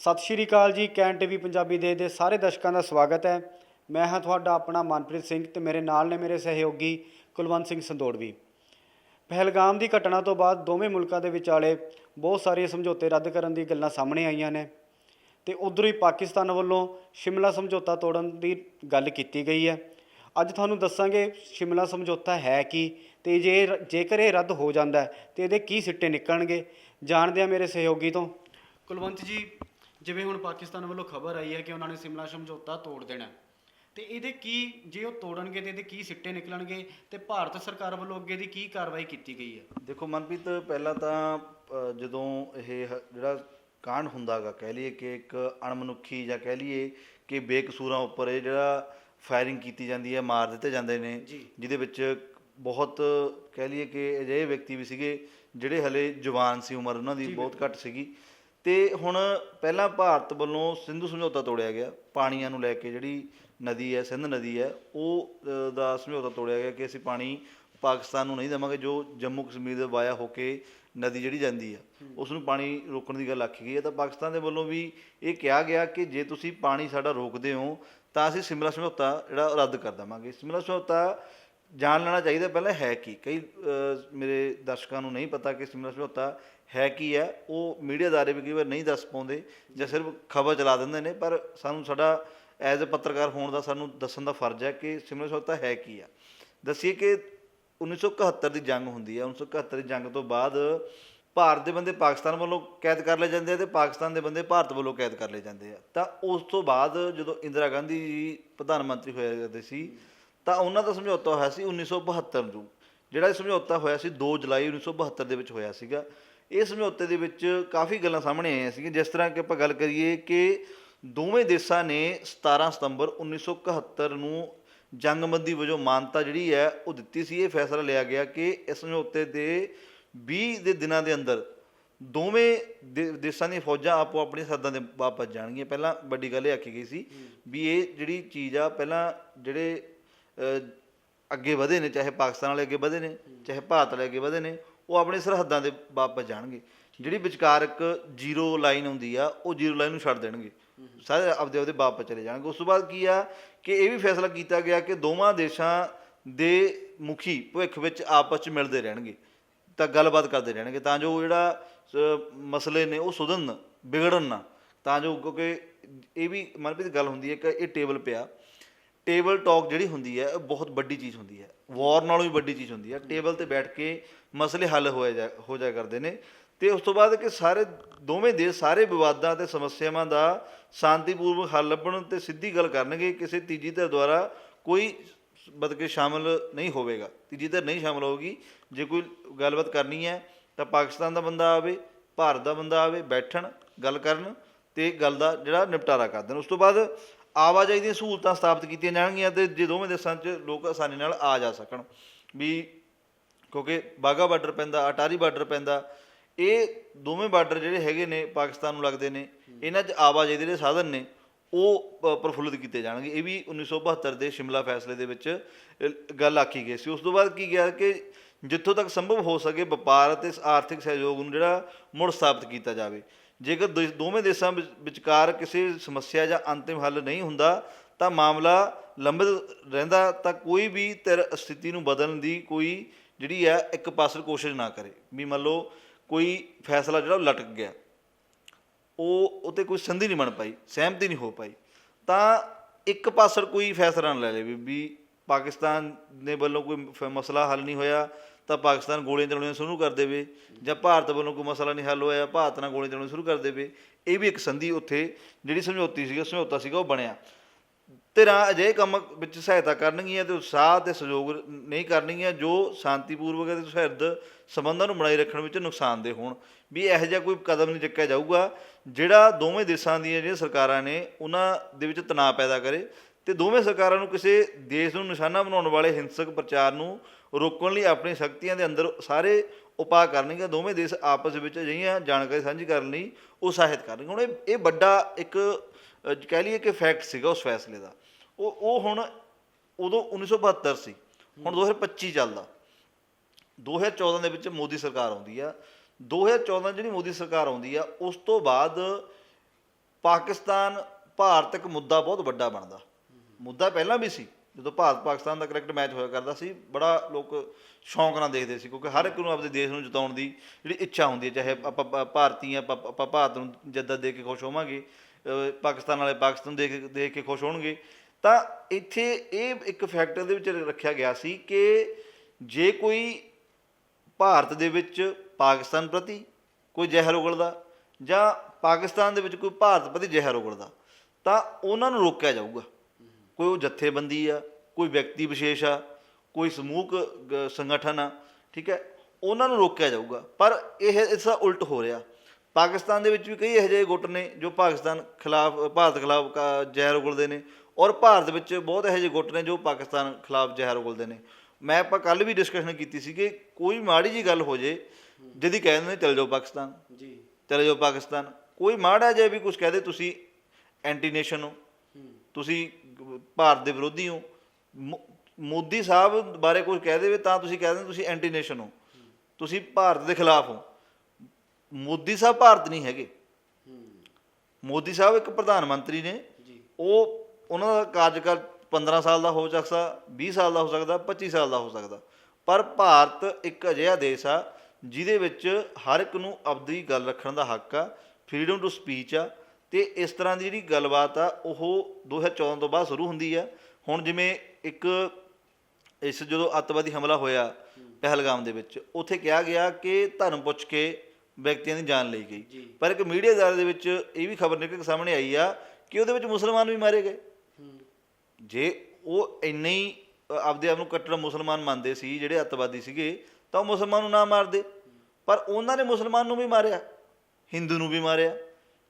ਸਤਿ ਸ਼੍ਰੀ ਅਕਾਲ ਜੀ, can TV Punjabi ਦੇ ਦੇ ਸਾਰੇ ਦਰਸ਼ਕਾਂ ਦਾ ਸਵਾਗਤ ਹੈ। ਮੈਂ ਹਾਂ ਤੁਹਾਡਾ ਆਪਣਾ ਮਨਪ੍ਰੀਤ ਸਿੰਘ ਤੇ ਮੇਰੇ ਨਾਲ ਨੇ ਮੇਰੇ ਸਹਿਯੋਗੀ ਕੁਲਵੰਤ ਸਿੰਘ ਸੰਦੋੜਵੀ। ਪਹਿਲਗਾਮ ਦੀ ਘਟਨਾ ਤੋਂ ਬਾਅਦ ਦੋਵੇਂ ਮੁਲਕਾਂ ਦੇ ਵਿਚਾਲੇ ਬਹੁਤ ਸਾਰੇ ਸਮਝੌਤੇ ਰੱਦ ਕਰਨ ਦੀ ਗੱਲਾਂ ਸਾਹਮਣੇ ਆਈਆਂ ਨੇ ਤੇ ਉਧਰ ਹੀ ਪਾਕਿਸਤਾਨ ਵੱਲੋਂ ਸ਼ਿਮਲਾ ਸਮਝੌਤਾ ਤੋੜਨ ਦੀ ਗੱਲ ਕੀਤੀ ਗਈ ਹੈ। ਅੱਜ ਤੁਹਾਨੂੰ ਦੱਸਾਂਗੇ ਸ਼ਿਮਲਾ ਸਮਝੌਤਾ ਹੈ ਕੀ ਤੇ ਜੇ ਜੇਕਰ ਇਹ ਰੱਦ ਹੋ ਜਾਂਦਾ ਹੈ ਤੇ ਇਹਦੇ ਕੀ ਸਿੱਟੇ ਨਿਕਲਣਗੇ। ਜਾਣਦੇ ਆ ਮੇਰੇ ਸਹਿਯੋਗੀ ਤੋਂ। ਕੁਲਵੰਤ ਜੀ ਜਿਵੇਂ ਹੁਣ ਪਾਕਿਸਤਾਨ ਵੱਲੋਂ ਖਬਰ ਆਈ ਹੈ ਕਿ ਉਹਨਾਂ ਨੇ ਸ਼ਿਮਲਾ ਸਮਝੌਤਾ ਤੋੜ ਦੇਣਾ ਹੈ। ਤੇ ਇਹਦੇ ਕੀ ਜੇ ਉਹ ਤੋੜਨਗੇ ਤੇ ਇਹਦੇ ਕੀ ਸਿੱਟੇ ਨਿਕਲਣਗੇ ਤੇ ਭਾਰਤ ਸਰਕਾਰ ਵੱਲੋਂ ਅੱਗੇ ਦੀ ਕੀ ਕਾਰਵਾਈ ਕੀਤੀ ਗਈ ਹੈ ਦੇਖੋ ਮਨਪ੍ਰੀਤ ਪਹਿਲਾਂ ਤਾਂ ਅ, ਜਦੋਂ ਇਹ ਹ- ਜਿਹੜਾ ਕਾਂਡ ਹੁੰਦਾਗਾ ਕਹਿ ਲਈਏ ਕਿ ਇੱਕ ਅਣਮਨੁੱਖੀ ਜਾਂ ਕਹਿ ਲਈਏ ਕਿ ਬੇਕਸੂਰਾਂ ਉੱਪਰ ਇਹ ਜਿਹੜਾ ਫਾਇਰਿੰਗ ਕੀਤੀ ਜਾਂਦੀ ਹੈ ਮਾਰ ਦਿੱਤੇ ਜਾਂਦੇ ਨੇ ਜੀ। ਜਿਹਦੇ ਵਿੱਚ ਬਹੁਤ ਕਹਿ ਲਈਏ ਕਿ ਅਜਿਹੇ ਵਿਅਕਤੀ ਵੀ ਸੀਗੇ ਜਿਹੜੇ ਹਲੇ ਜਵਾਨ ਸੀ ਉਮਰ ਉਹਨਾਂ ਦੀ ਬਹੁਤ ਘੱਟ ਸੀਗੀ ਤੇ ਹੁਣ ਪਹਿਲਾਂ ਭਾਰਤ ਵੱਲੋਂ ਸਿੰਧੂ ਸਮਝੌਤਾ ਤੋੜਿਆ ਗਿਆ। ਪਾਣੀਆਂ ਨੂੰ ਲੈ ਕੇ ਜਿਹੜੀ ਨਦੀ ਹੈ ਸਿੰਧ ਨਦੀ ਹੈ ਉਹ ਅ, ਦਾ ਸਮਝੌਤਾ ਤੋੜਿਆ ਗਿਆ ਕਿ ਅਸੀਂ ਪਾਣੀ ਪਾਕਿਸਤਾਨ ਨੂੰ ਨਹੀਂ ਦੇਵਾਂਗੇ ਜੋ ਜੰਮੂ ਕਸ਼ਮੀਰ ਦੇ ਵਾਇਆ ਹੋ ਕੇ ਨਦੀ ਜਿਹੜੀ ਜਾਂਦੀ ਆ ਉਸ ਨੂੰ ਪਾਣੀ ਰੋਕਣ ਦੀ ਗੱਲ ਆਖੀ ਗਈ ਹੈ। ਤਾਂ ਪਾਕਿਸਤਾਨ ਦੇ ਵੱਲੋਂ ਵੀ ਇਹ ਕਿਹਾ ਗਿਆ ਕਿ ਜੇ ਤੁਸੀਂ ਪਾਣੀ ਸਾਡਾ ਰੋਕਦੇ ਹੋ ਤਾਂ ਅਸੀਂ ਸਿਮਲਾ ਸਮਝੌਤਾ ਜਿਹੜਾ ਰੱਦ ਕਰ ਦੇਵਾਂਗੇ। ਸਿਮਲਾ ਸਮਝੌਤਾ ਜਾਣ ਲੈਣਾ ਚਾਹੀਦਾ ਪਹਿਲਾਂ ਹੈ ਕੀ? ਕਈ ਮੇਰੇ ਦਰਸ਼ਕਾਂ ਨੂੰ ਨਹੀਂ ਪਤਾ ਕਿ ਸਿਮਲਾ ਸਮਝੌਤਾ ਹੈ ਕੀ ਹੈ। ਉਹ ਮੀਡੀਆ ਦਾਰੇ ਵੀ ਕਈ ਵਾਰ ਨਹੀਂ ਦੱਸ ਪਾਉਂਦੇ ਜਾਂ ਸਿਰਫ ਖਬਰ ਚਲਾ ਦਿੰਦੇ ਨੇ, ਪਰ ਸਾਨੂੰ ਸਾਡਾ ਐਜ਼ ਅ ਪੱਤਰਕਾਰ ਹੋਣ ਦਾ ਸਾਨੂੰ ਦੱਸਣ ਦਾ ਫਰਜ਼ ਹੈ ਕਿ ਸਿਮਲਾ ਸਮਝੌਤਾ ਹੈ ਕੀ ਆ। ਦੱਸੀਏ ਕਿ 1971 ਦੀ ਜੰਗ ਹੁੰਦੀ ਹੈ 1971 ਦੀ ਜੰਗ ਤੋਂ ਬਾਅਦ ਭਾਰਤ ਦੇ ਬੰਦੇ ਪਾਕਿਸਤਾਨ ਵੱਲੋਂ ਕੈਦ ਕਰ ਲਏ ਜਾਂਦੇ ਆ ਤੇ ਪਾਕਿਸਤਾਨ ਦੇ ਬੰਦੇ ਭਾਰਤ ਵੱਲੋਂ ਕੈਦ ਕਰ ਲਏ ਜਾਂਦੇ ਆ। ਤਾਂ ਉਸ ਤੋਂ ਬਾਅਦ ਜਦੋਂ ਇੰਦਰਾ ਗਾਂਧੀ ਜੀ ਪ੍ਰਧਾਨ ਮੰਤਰੀ ਹੋਏ ਕਰਦੇ ਸੀ ਤਾਂ ਉਹਨਾਂ ਦਾ ਸਮਝੌਤਾ ਹੋਇਆ ਸੀ 1972 ਨੂੰ। ਜਿਹੜਾ ਇਹ ਸਮਝੌਤਾ ਹੋਇਆ ਸੀ 2 ਜੁਲਾਈ 1972 ਦੇ ਵਿੱਚ ਹੋਇਆ ਸੀਗਾ। ਇਹ ਸਮਝੌਤੇ ਦੇ ਵਿੱਚ ਕਾਫੀ ਗੱਲਾਂ ਸਾਹਮਣੇ ਆਈਆਂ ਸੀਗੀਆਂ। ਜਿਸ ਤਰ੍ਹਾਂ ਕਿ ਆਪਾਂ ਗੱਲ ਕਰੀਏ ਕਿ ਦੋਵੇਂ ਦੇਸ਼ਾਂ ਨੇ 17 ਸਤੰਬਰ 1971 ਨੂੰ ਜੰਗਬੰਦੀ ਵਜੋਂ ਮਾਨਤਾ ਜਿਹੜੀ ਹੈ ਉਹ ਦਿੱਤੀ ਸੀ। ਇਹ ਫੈਸਲਾ ਲਿਆ ਗਿਆ ਕਿ ਇਸ ਸਮਝੌਤੇ ਦੇ 20 ਦੇ ਦਿਨਾਂ ਦੇ ਅੰਦਰ ਦੋਵੇਂ ਦੇ- ਦੇਸ਼ਾਂ ਦੀਆਂ ਫੌਜਾਂ ਆਪੋ ਆਪਣੀ ਸਰਹੱਦਾਂ ਦੇ ਵਾਪਸ ਜਾਣਗੀਆਂ। ਪਹਿਲਾਂ ਵੱਡੀ ਗੱਲ ਇਹ ਆਖੀ ਗਈ ਸੀ ਵੀ ਇਹ ਜਿਹੜੀ ਚੀਜ਼ ਆ, ਪਹਿਲਾਂ ਜਿਹੜੇ ਅੱਗੇ ਵਧੇ ਨੇ ਚਾਹੇ ਪਾਕਿਸਤਾਨ ਵਾਲੇ ਅੱਗੇ ਵਧੇ ਨੇ ਚਾਹੇ ਭਾਰਤ ਵਾਲੇ ਅੱਗੇ ਵਧੇ ਨੇ ਉਹ ਆਪਣੇ ਸਰਹੱਦਾਂ ਦੇ ਵਾਪਸ ਜਾਣਗੇ। ਜਿਹੜੀ ਵਿਚਕਾਰ ਇੱਕ ਜ਼ੀਰੋ ਲਾਈਨ ਹੁੰਦੀ ਆ ਉਹ ਜ਼ੀਰੋ ਲਾਈਨ ਨੂੰ ਛੱਡ ਦੇਣਗੇ। ਸਾਰੇ ਆਪਦੇ ਆਪਦੇ ਵਾਪਸ ਚਲੇ ਜਾਣਗੇ। ਉਸ ਤੋਂ ਬਾਅਦ ਕੀ ਆ ਕਿ ਇਹ ਵੀ ਫੈਸਲਾ ਕੀਤਾ ਗਿਆ ਕਿ ਦੋਵਾਂ ਦੇਸ਼ਾਂ ਦੇ ਮੁਖੀ ਭਵਿੱਖ ਵਿੱਚ ਆਪਸ ਵਿੱਚ ਮਿਲਦੇ ਰਹਿਣਗੇ ਤਾਂ ਗੱਲਬਾਤ ਕਰਦੇ ਰਹਿਣਗੇ। ਤਾਂ ਜੋ ਜਿਹੜਾ ਅ, ਮਸਲੇ ਨੇ ਉਹ ਸੁਧਰਨ ਵਿਗੜਨ ਨਾ। ਤਾਂ ਜੋ ਕਿਉਂਕਿ ਇਹ ਵੀ ਮਨਪ੍ਰੀਤ ਗੱਲ ਹੁੰਦੀ ਹੈ ਕਿ ਇਹ ਟੇਬਲ ਪਿਆ। ਟੇਬਲ ਟਾਕ ਜਿਹੜੀ ਹੁੰਦੀ ਹੈ, ਉਹ ਬਹੁਤ ਵੱਡੀ ਚੀਜ਼ ਹੁੰਦੀ ਹੈ। ਵਾਰ ਨਾਲੋਂ ਵੀ ਵੱਡੀ ਚੀਜ਼ ਹੁੰਦੀ ਹੈ। ਟੇਬਲ ਤੇ ਬੈਠ ਕੇ ਮਸਲੇ ਹੱਲ ਹੋਇਆ ਜਾ, ਹੋ ਜਾ ਕਰਦੇ ਨੇ। ਤੇ ਉਸ ਤੋਂ ਬਾਅਦ ਕਿ ਸਾਰੇ ਦੋਵੇਂ ਦੇਸ਼, ਸਾਰੇ ਵਿਵਾਦਾਂ ਤੇ ਸਮੱਸਿਆਵਾਂ ਦਾ ਸ਼ਾਂਤੀਪੂਰਵਕ ਹੱਲ ਲੱਭਣ ਤੇ ਸਿੱਧੀ ਗੱਲ ਕਰਨਗੇ, ਕਿਸੇ ਤੀਜੀ ਧਿਰ ਦੁਆਰਾ ਕੋਈ ਮਤਲਬ ਕਿ ਸ਼ਾਮਲ ਨਹੀਂ ਹੋਵੇਗਾ। ਤੀਜੀ ਧਿਰ ਨਹੀਂ ਸ਼ਾਮਲ ਹੋਊਗੀ। ਜੇ ਕੋਈ ਗੱਲਬਾਤ ਕਰਨੀ ਹੈ, ਤਾਂ ਪਾਕਿਸਤਾਨ ਦਾ ਬੰਦਾ ਆਵੇ, ਭਾਰਤ ਦਾ ਬੰਦਾ ਆਵੇ, ਬੈਠਣ, ਗੱਲ ਕਰਨ ਤੇ ਗੱਲ ਦਾ ਜਿਹੜਾ ਨਿਪਟਾਰਾ ਕਰ ਦੇਣ ਉਸ ਤੋਂ ਬਾਅਦ ਆਵਾਜਾਈ ਦੀਆਂ ਸਹੂਲਤਾਂ ਸਥਾਪਿਤ ਕੀਤੀਆਂ ਜਾਣਗੀਆਂ ਤੇ ਜੇ ਦੋਵੇਂ ਦੇਸ਼ਾਂ 'ਚ ਲੋਕ ਆਸਾਨੀ ਨਾਲ ਆ ਜਾ ਸਕਣ। ਵੀ ਕਿਉਂਕਿ ਬਾਗਾ ਬਾਰਡਰ ਪੈਂਦਾ, ਅਟਾਰੀ ਬਾਰਡਰ ਪੈਂਦਾ, ਇਹ ਦੋਵੇਂ ਬਾਰਡਰ ਜਿਹੜੇ ਹੈਗੇ ਨੇ ਪਾਕਿਸਤਾਨ ਨੂੰ ਲੱਗਦੇ ਨੇ, ਇਹਨਾਂ 'ਚ ਆਵਾਜਾਈ ਦੇ ਜਿਹੜੇ ਸਾਧਨ ਨੇ, ਉਹ ਪ੍ਰਫੁੱਲਿਤ ਕੀਤੇ ਜਾਣਗੇ। ਇਹ ਵੀ 1972 ਦੇ ਸ਼ਿਮਲਾ ਫੈਸਲੇ ਦੇ ਵਿੱਚ ਗੱਲ ਆਖੀ ਗਈ ਸੀ। ਉਸ ਤੋਂ ਬਾਅਦ ਕੀ ਗਿਆ ਕਿ ਜਿੱਥੋਂ ਤੱਕ ਸੰਭਵ ਹੋ ਸਕੇ ਵਪਾਰ ਅਤੇ ਆਰਥਿਕ ਸਹਿਯੋਗ ਨੂੰ ਜਿਹੜਾ ਮੁੜ ਸਥਾਪਿਤ ਕੀਤਾ ਜਾਵੇ। ਜੇਕਰ ਦੋ- ਦੋਵੇਂ ਦੇਸ਼ਾਂ ਵਿਚ- ਵਿਚਕਾਰ ਕਿਸੇ ਸਮੱਸਿਆ ਜਾਂ ਅੰਤਿਮ ਹੱਲ ਨਹੀਂ ਹੁੰਦਾ, ਤਾਂ ਮਾਮਲਾ ਲੰਬਿਤ ਰਹਿੰਦਾ, ਤਾਂ ਕੋਈ ਵੀ ਧਿਰ ਸਥਿਤੀ ਨੂੰ ਬਦਲਣ ਦੀ ਕੋਈ ਜਿਹੜੀ ਹੈ, ਇੱਕ ਪਾਸਰ ਕੋਸ਼ਿਸ਼ ਨਾ ਕਰੇ। ਵੀ ਮੰਨ ਲਓ, ਕੋਈ ਫੈਸਲਾ ਜਿਹੜਾ ਉਹ ਲਟਕ ਗਿਆ। ਉਹ, ਉਤੇ ਕੋਈ ਸੰਧੀ ਨਹੀਂ ਬਣ ਪਾਈ, ਸਹਿਮਤੀ ਨਹੀਂ ਹੋ ਪਾਈ। ਤਾਂ ਇੱਕ ਪਾਸਰ ਕੋਈ ਫੈਸਲਾ ਨਾ ਲੈ ਲੇ ਵੀ ਵੀ ਪਾਕਿਸਤਾਨ ਦੇ ਵੱਲੋਂ ਕੋਈ ਫ- ਮਸਲਾ ਹੱਲ ਨਹੀਂ ਹੋਇਆ ਤਾਂ ਪਾਕਿਸਤਾਨ ਗੋਲੀਆਂ ਚਲਾਉਣੀਆਂ ਸ਼ੁਰੂ ਕਰ ਦੇਵੇ ਜਾਂ ਭਾਰਤ ਵੱਲੋਂ ਕੋਈ ਮਸਲਾ ਨਹੀਂ ਹੱਲ ਹੋਇਆ, ਭਾਰਤ ਨਾਲ ਗੋਲੀਆਂ ਚਲਾਉਣੀਆਂ ਸ਼ੁਰੂ ਕਰ ਦੇਵੇ। ਇਹ ਵੀ ਇੱਕ ਸੰਧੀ ਉੱਥੇ ਜਿਹੜੀ ਸਮਝੌਤੀ ਸੀਗੀ ਸਮਝੌਤਾ ਸੀਗਾ, ਉਹ ਬਣਿਆ। ਧਿਰਾਂ ਅਜਿਹੇ ਕੰਮ ਵਿੱਚ ਸਹਾਇਤਾ ਕਰਨਗੀਆਂ ਤੇ ਉਤਸ਼ਾਹ ਤੇ ਸਹਿਯੋਗ ਨਹੀਂ ਕਰਨਗੀਆਂ, ਜੋ ਸ਼ਾਂਤੀਪੂਰਵਕ ਅਤੇ ਸੁਹਿਰਦ ਸੰਬੰਧਾਂ ਨੂੰ ਬਣਾਈ ਰੱਖਣ ਵਿੱਚ ਨੁਕਸਾਨਦੇ ਹੋਣ। ਵੀ ਇਹੋ ਜਿਹਾ ਕੋਈ ਕਦਮ ਨਹੀਂ ਚੁੱਕਿਆ ਜਾਊਗਾ, ਜਿਹੜਾ ਦੋਵੇਂ ਦੇਸ਼ਾਂ ਦੀਆਂ ਜਿਹੜੀਆਂ ਸਰਕਾਰਾਂ ਨੇ, ਉਹਨਾਂ ਦੇ ਵਿੱਚ ਤਣਾਅ ਪੈਦਾ ਕਰੇ। ਤੇ ਦੋਵੇਂ ਸਰਕਾਰਾਂ ਨੂੰ ਕਿਸੇ ਦੇਸ਼ ਨੂੰ ਨਿਸ਼ਾਨਾ ਬਣਾਉਣ ਵਾਲੇ ਹਿੰਸਕ ਪ੍ਰਚਾਰ ਨੂੰ ਰੋਕਣ ਲਈ ਆਪਣੀ ਸ਼ਕਤੀਆਂ ਦੇ ਅੰਦਰ ਸਾਰੇ ਉਪਾਅ ਕਰਨਗੇ ਦੋਵੇਂ ਦੇਸ਼ ਆਪਸ ਵਿੱਚ ਅਜਿਹੀਆਂ ਜਾਣਕਾਰੀ ਸਾਂਝੀ ਕਰਨ ਲਈ ਉਤਸ਼ਾਹਿਤ ਕਰਨਗੇ। ਹੁਣ ਇਹ ਇਹ ਵੱਡਾ ਇੱਕ ਕਹਿ ਲਈਏ ਕਿ ਫੈਕਟ ਸੀਗਾ ਉਸ ਫੈਸਲੇ ਦਾ। ਉਹ ਉਹ ਹੁਣ ਉਦੋਂ 1972 ਸੀ ਹੁਣ 2025 ਚੱਲਦਾ। 2014 ਦੇ ਵਿੱਚ ਮੋਦੀ ਸਰਕਾਰ ਆਉਂਦੀ ਆ। 2014 ਜਿਹੜੀ ਮੋਦੀ ਸਰਕਾਰ ਆਉਂਦੀ ਆ, ਉਸ ਤੋਂ ਬਾਅਦ ਪਾਕਿਸਤਾਨ, ਭਾਰਤ ਇੱਕ ਮੁੱਦਾ ਬਹੁਤ ਵੱਡਾ ਬਣਦਾ। ਮੁੱਦਾ ਪਹਿਲਾਂ ਵੀ ਸੀ, ਜਦੋਂ ਭਾਰਤ ਪਾਕਿਸਤਾਨ ਦਾ ਕ੍ਰਿਕਟ ਮੈਚ ਹੋਇਆ ਕਰਦਾ ਸੀ, ਬੜਾ ਲੋਕ ਸ਼ੌਂਕ ਨਾਲ ਦੇਖਦੇ ਸੀ, ਕਿਉਂਕਿ ਹਰ ਇੱਕ ਨੂੰ ਆਪਣੇ ਦੇਸ਼ ਨੂੰ ਜਿਤਾਉਣ ਦੀ ਜਿਹੜੀ ਇੱਛਾ ਹੁੰਦੀ ਹੈ, ਚਾਹੇ ਆਪਾਂ ਆਪਾਂ ਭਾਰਤੀ ਆ ਆਪਾਂ ਭਾਰਤ ਨੂੰ ਜਿੱਦਾਂ ਦੇ ਕੇ ਖੁਸ਼ ਹੋਵਾਂਗੇ ਪਾਕਿਸਤਾਨ ਵਾਲੇ ਪਾਕਿਸਤਾਨ ਦੇਖ ਦੇਖ ਕੇ ਖੁਸ਼ ਹੋਣਗੇ, ਤਾਂ ਇੱਥੇ ਇਹ ਇੱਕ ਫੈਕਟਰ ਦੇ ਵਿੱਚ ਰੱਖਿਆ ਗਿਆ ਸੀ ਕਿ ਜੇ ਕੋਈ ਭਾਰਤ ਦੇ ਵਿੱਚ ਪਾਕਿਸਤਾਨ ਪ੍ਰਤੀ ਕੋਈ ਜ਼ਹਿਰ ਉਗਲਦਾ ਜਾਂ ਪਾਕਿਸਤਾਨ ਦੇ ਵਿੱਚ ਕੋਈ ਭਾਰਤ ਪ੍ਰਤੀ ਜ਼ਹਿਰ ਉਗਲਦਾ, ਤਾਂ ਉਹਨਾਂ ਨੂੰ ਰੋਕਿਆ ਜਾਊਗਾ। ਕੋਈ ਉਹ ਜਥੇਬੰਦੀ ਆ ਕੋਈ ਵਿਅਕਤੀ ਵਿਸ਼ੇਸ਼ ਆ ਕੋਈ ਸਮੂਹਕ ਸੰਗਠਨ ਆ ਠੀਕ ਹੈ ਉਹਨਾਂ ਨੂੰ ਰੋਕਿਆ ਜਾਊਗਾ। ਪਰ ਇਹ ਇਸ ਦਾ ਉਲਟ ਹੋ ਰਿਹਾ। ਪਾਕਿਸਤਾਨ ਦੇ ਵਿੱਚ ਵੀ ਕਈ ਇਹੋ ਜਿਹੇ ਗੁੱਟ ਨੇ ਜੋ ਪਾਕਿਸਤਾਨ ਖਿਲਾਫ ਭਾਰਤ ਖਿਲਾਫ ਜ਼ਹਿਰ ਉਗਲਦੇ ਨੇ ਔਰ ਭਾਰਤ ਵਿੱਚ ਬਹੁਤ ਇਹੋ ਜਿਹੇ ਗੁੱਟ ਨੇ ਜੋ ਪਾਕਿਸਤਾਨ ਖਿਲਾਫ ਜ਼ਹਿਰ ਉਗਲਦੇ ਨੇ। ਮੈਂ ਆਪਾਂ ਕੱਲ ਵੀ ਡਿਸਕਸ਼ਨ ਕੀਤੀ ਸੀ ਕਿ ਕੋਈ ਮਾੜੀ ਜੀ ਗੱਲ ਹੋ ਜੇ ਜਿਹਦੀ ਕਹਿ ਦਿੰਦੇ ਨੇ ਚਲ ਜਾਓ ਪਾਕਿਸਤਾਨ। ਜੀ। ਚਲੇ ਜਾਓ ਪਾਕਿਸਤਾਨ। ਕੋਈ ਮਾੜਾ ਜਿਹਾ ਵੀ ਕੁਝ ਕਹਦੇ ਤੁਸੀਂ ਐਂਟੀ ਨੇਸ਼ਨ ਹੋ। ਤੁਸੀਂ ਭਾਰਤ ਦੇ ਵਿਰੋਧੀ ਹੋ ਮੋ- ਮੋਦੀ ਸਾਹਿਬ ਬਾਰੇ ਕੁਝ ਕਹਿ ਦੇਵੇ ਤਾਂ ਤੁਸੀਂ ਕਹਿ ਦਿੰਦੇ ਤੁਸੀਂ ਐਂਟੀ ਨੇਸ਼ਨ ਹੋ। ਤੁਸੀਂ ਭਾਰਤ ਦੇ ਖਿਲਾਫ ਹੋ। ਮੋਦੀ ਸਾਹਿਬ ਭਾਰਤ ਨਹੀਂ ਹੈਗੇ। ਮੋਦੀ ਸਾਹਿਬ ਇੱਕ ਪ੍ਰਧਾਨ ਮੰਤਰੀ ਨੇ। ਜੀ। ਉਹ ਉਹਨਾਂ ਦਾ ਕਾਰਜਕਾਲ 15 ਸਾਲ ਦਾ ਹੋ ਸਕਦਾ 20 ਸਾਲ ਦਾ ਹੋ ਸਕਦਾ 25 ਸਾਲ ਦਾ ਹੋ ਸਕਦਾ। ਪਰ ਭਾਰਤ ਇੱਕ ਅਜਿਹਾ ਦੇਸ਼ ਆ ਜਿਹਦੇ ਵਿੱਚ ਹਰ ਇੱਕ ਨੂੰ ਆਪਦੀ ਗੱਲ ਰੱਖਣ ਦਾ ਹੱਕ ਆ ਫਰੀडम ਟੂ ਸਪੀਚ ਆ ਤੇ ਇਸ ਤਰ੍ਹਾਂ ਦੀ ਜਿਹੜੀ ਗੱਲਬਾਤ ਆ ਉਹ 2014 ਤੋਂ ਬਾਅਦ ਸ਼ੁਰੂ ਹੁੰਦੀ ਆ। ਹੁਣ ਜਿਵੇਂ ਇੱਕ ਇਸ ਜਦੋਂ ਅੱਤਵਾਦੀ ਹਮਲਾ ਹੋਇਆ ਪਹਿਲਗਾਮ ਦੇ ਵਿੱਚ ਉੱਥੇ ਕਿਹਾ ਗਿਆ ਕਿ ਧਰਮ ਪੁੱਛ ਕੇ ਵਿਅਕਤੀਆਂ ਦੀ ਜਾਨ ਲਈ ਗਈ। ਪਰ ਇੱਕ ਮੀਡੀਆ ਦਾਇਰੇ ਦੇ ਵਿੱਚ ਇਹ ਵੀ ਖਬਰ ਨਿਕਲ ਕੇ ਸਾਹਮਣੇ ਆਈ ਆ ਕਿ ਉਹਦੇ ਵਿੱਚ ਮੁਸਲਮਾਨ ਵੀ ਮਾਰੇ ਗਏ। ਜੇ ਉਹ ਇੰਨੇ ਹੀ ਆਪਦੇ ਆਪ ਨੂੰ ਕੱਟੜ ਮੁਸਲਮਾਨ ਮੰਨਦੇ ਸੀ ਜਿਹੜੇ ਅੱਤਵਾਦੀ ਸੀਗੇ ਤਾਂ ਉਹ ਮੁਸਲਮਾਨ ਨੂੰ ਨਾ ਮਾਰਦੇ। ਪਰ ਉਹਨਾਂ ਨੇ ਮੁਸਲਮਾਨ ਨੂੰ ਵੀ ਮਾਰਿਆ ਹਿੰਦੂ ਨੂੰ ਵੀ ਮਾਰਿਆ।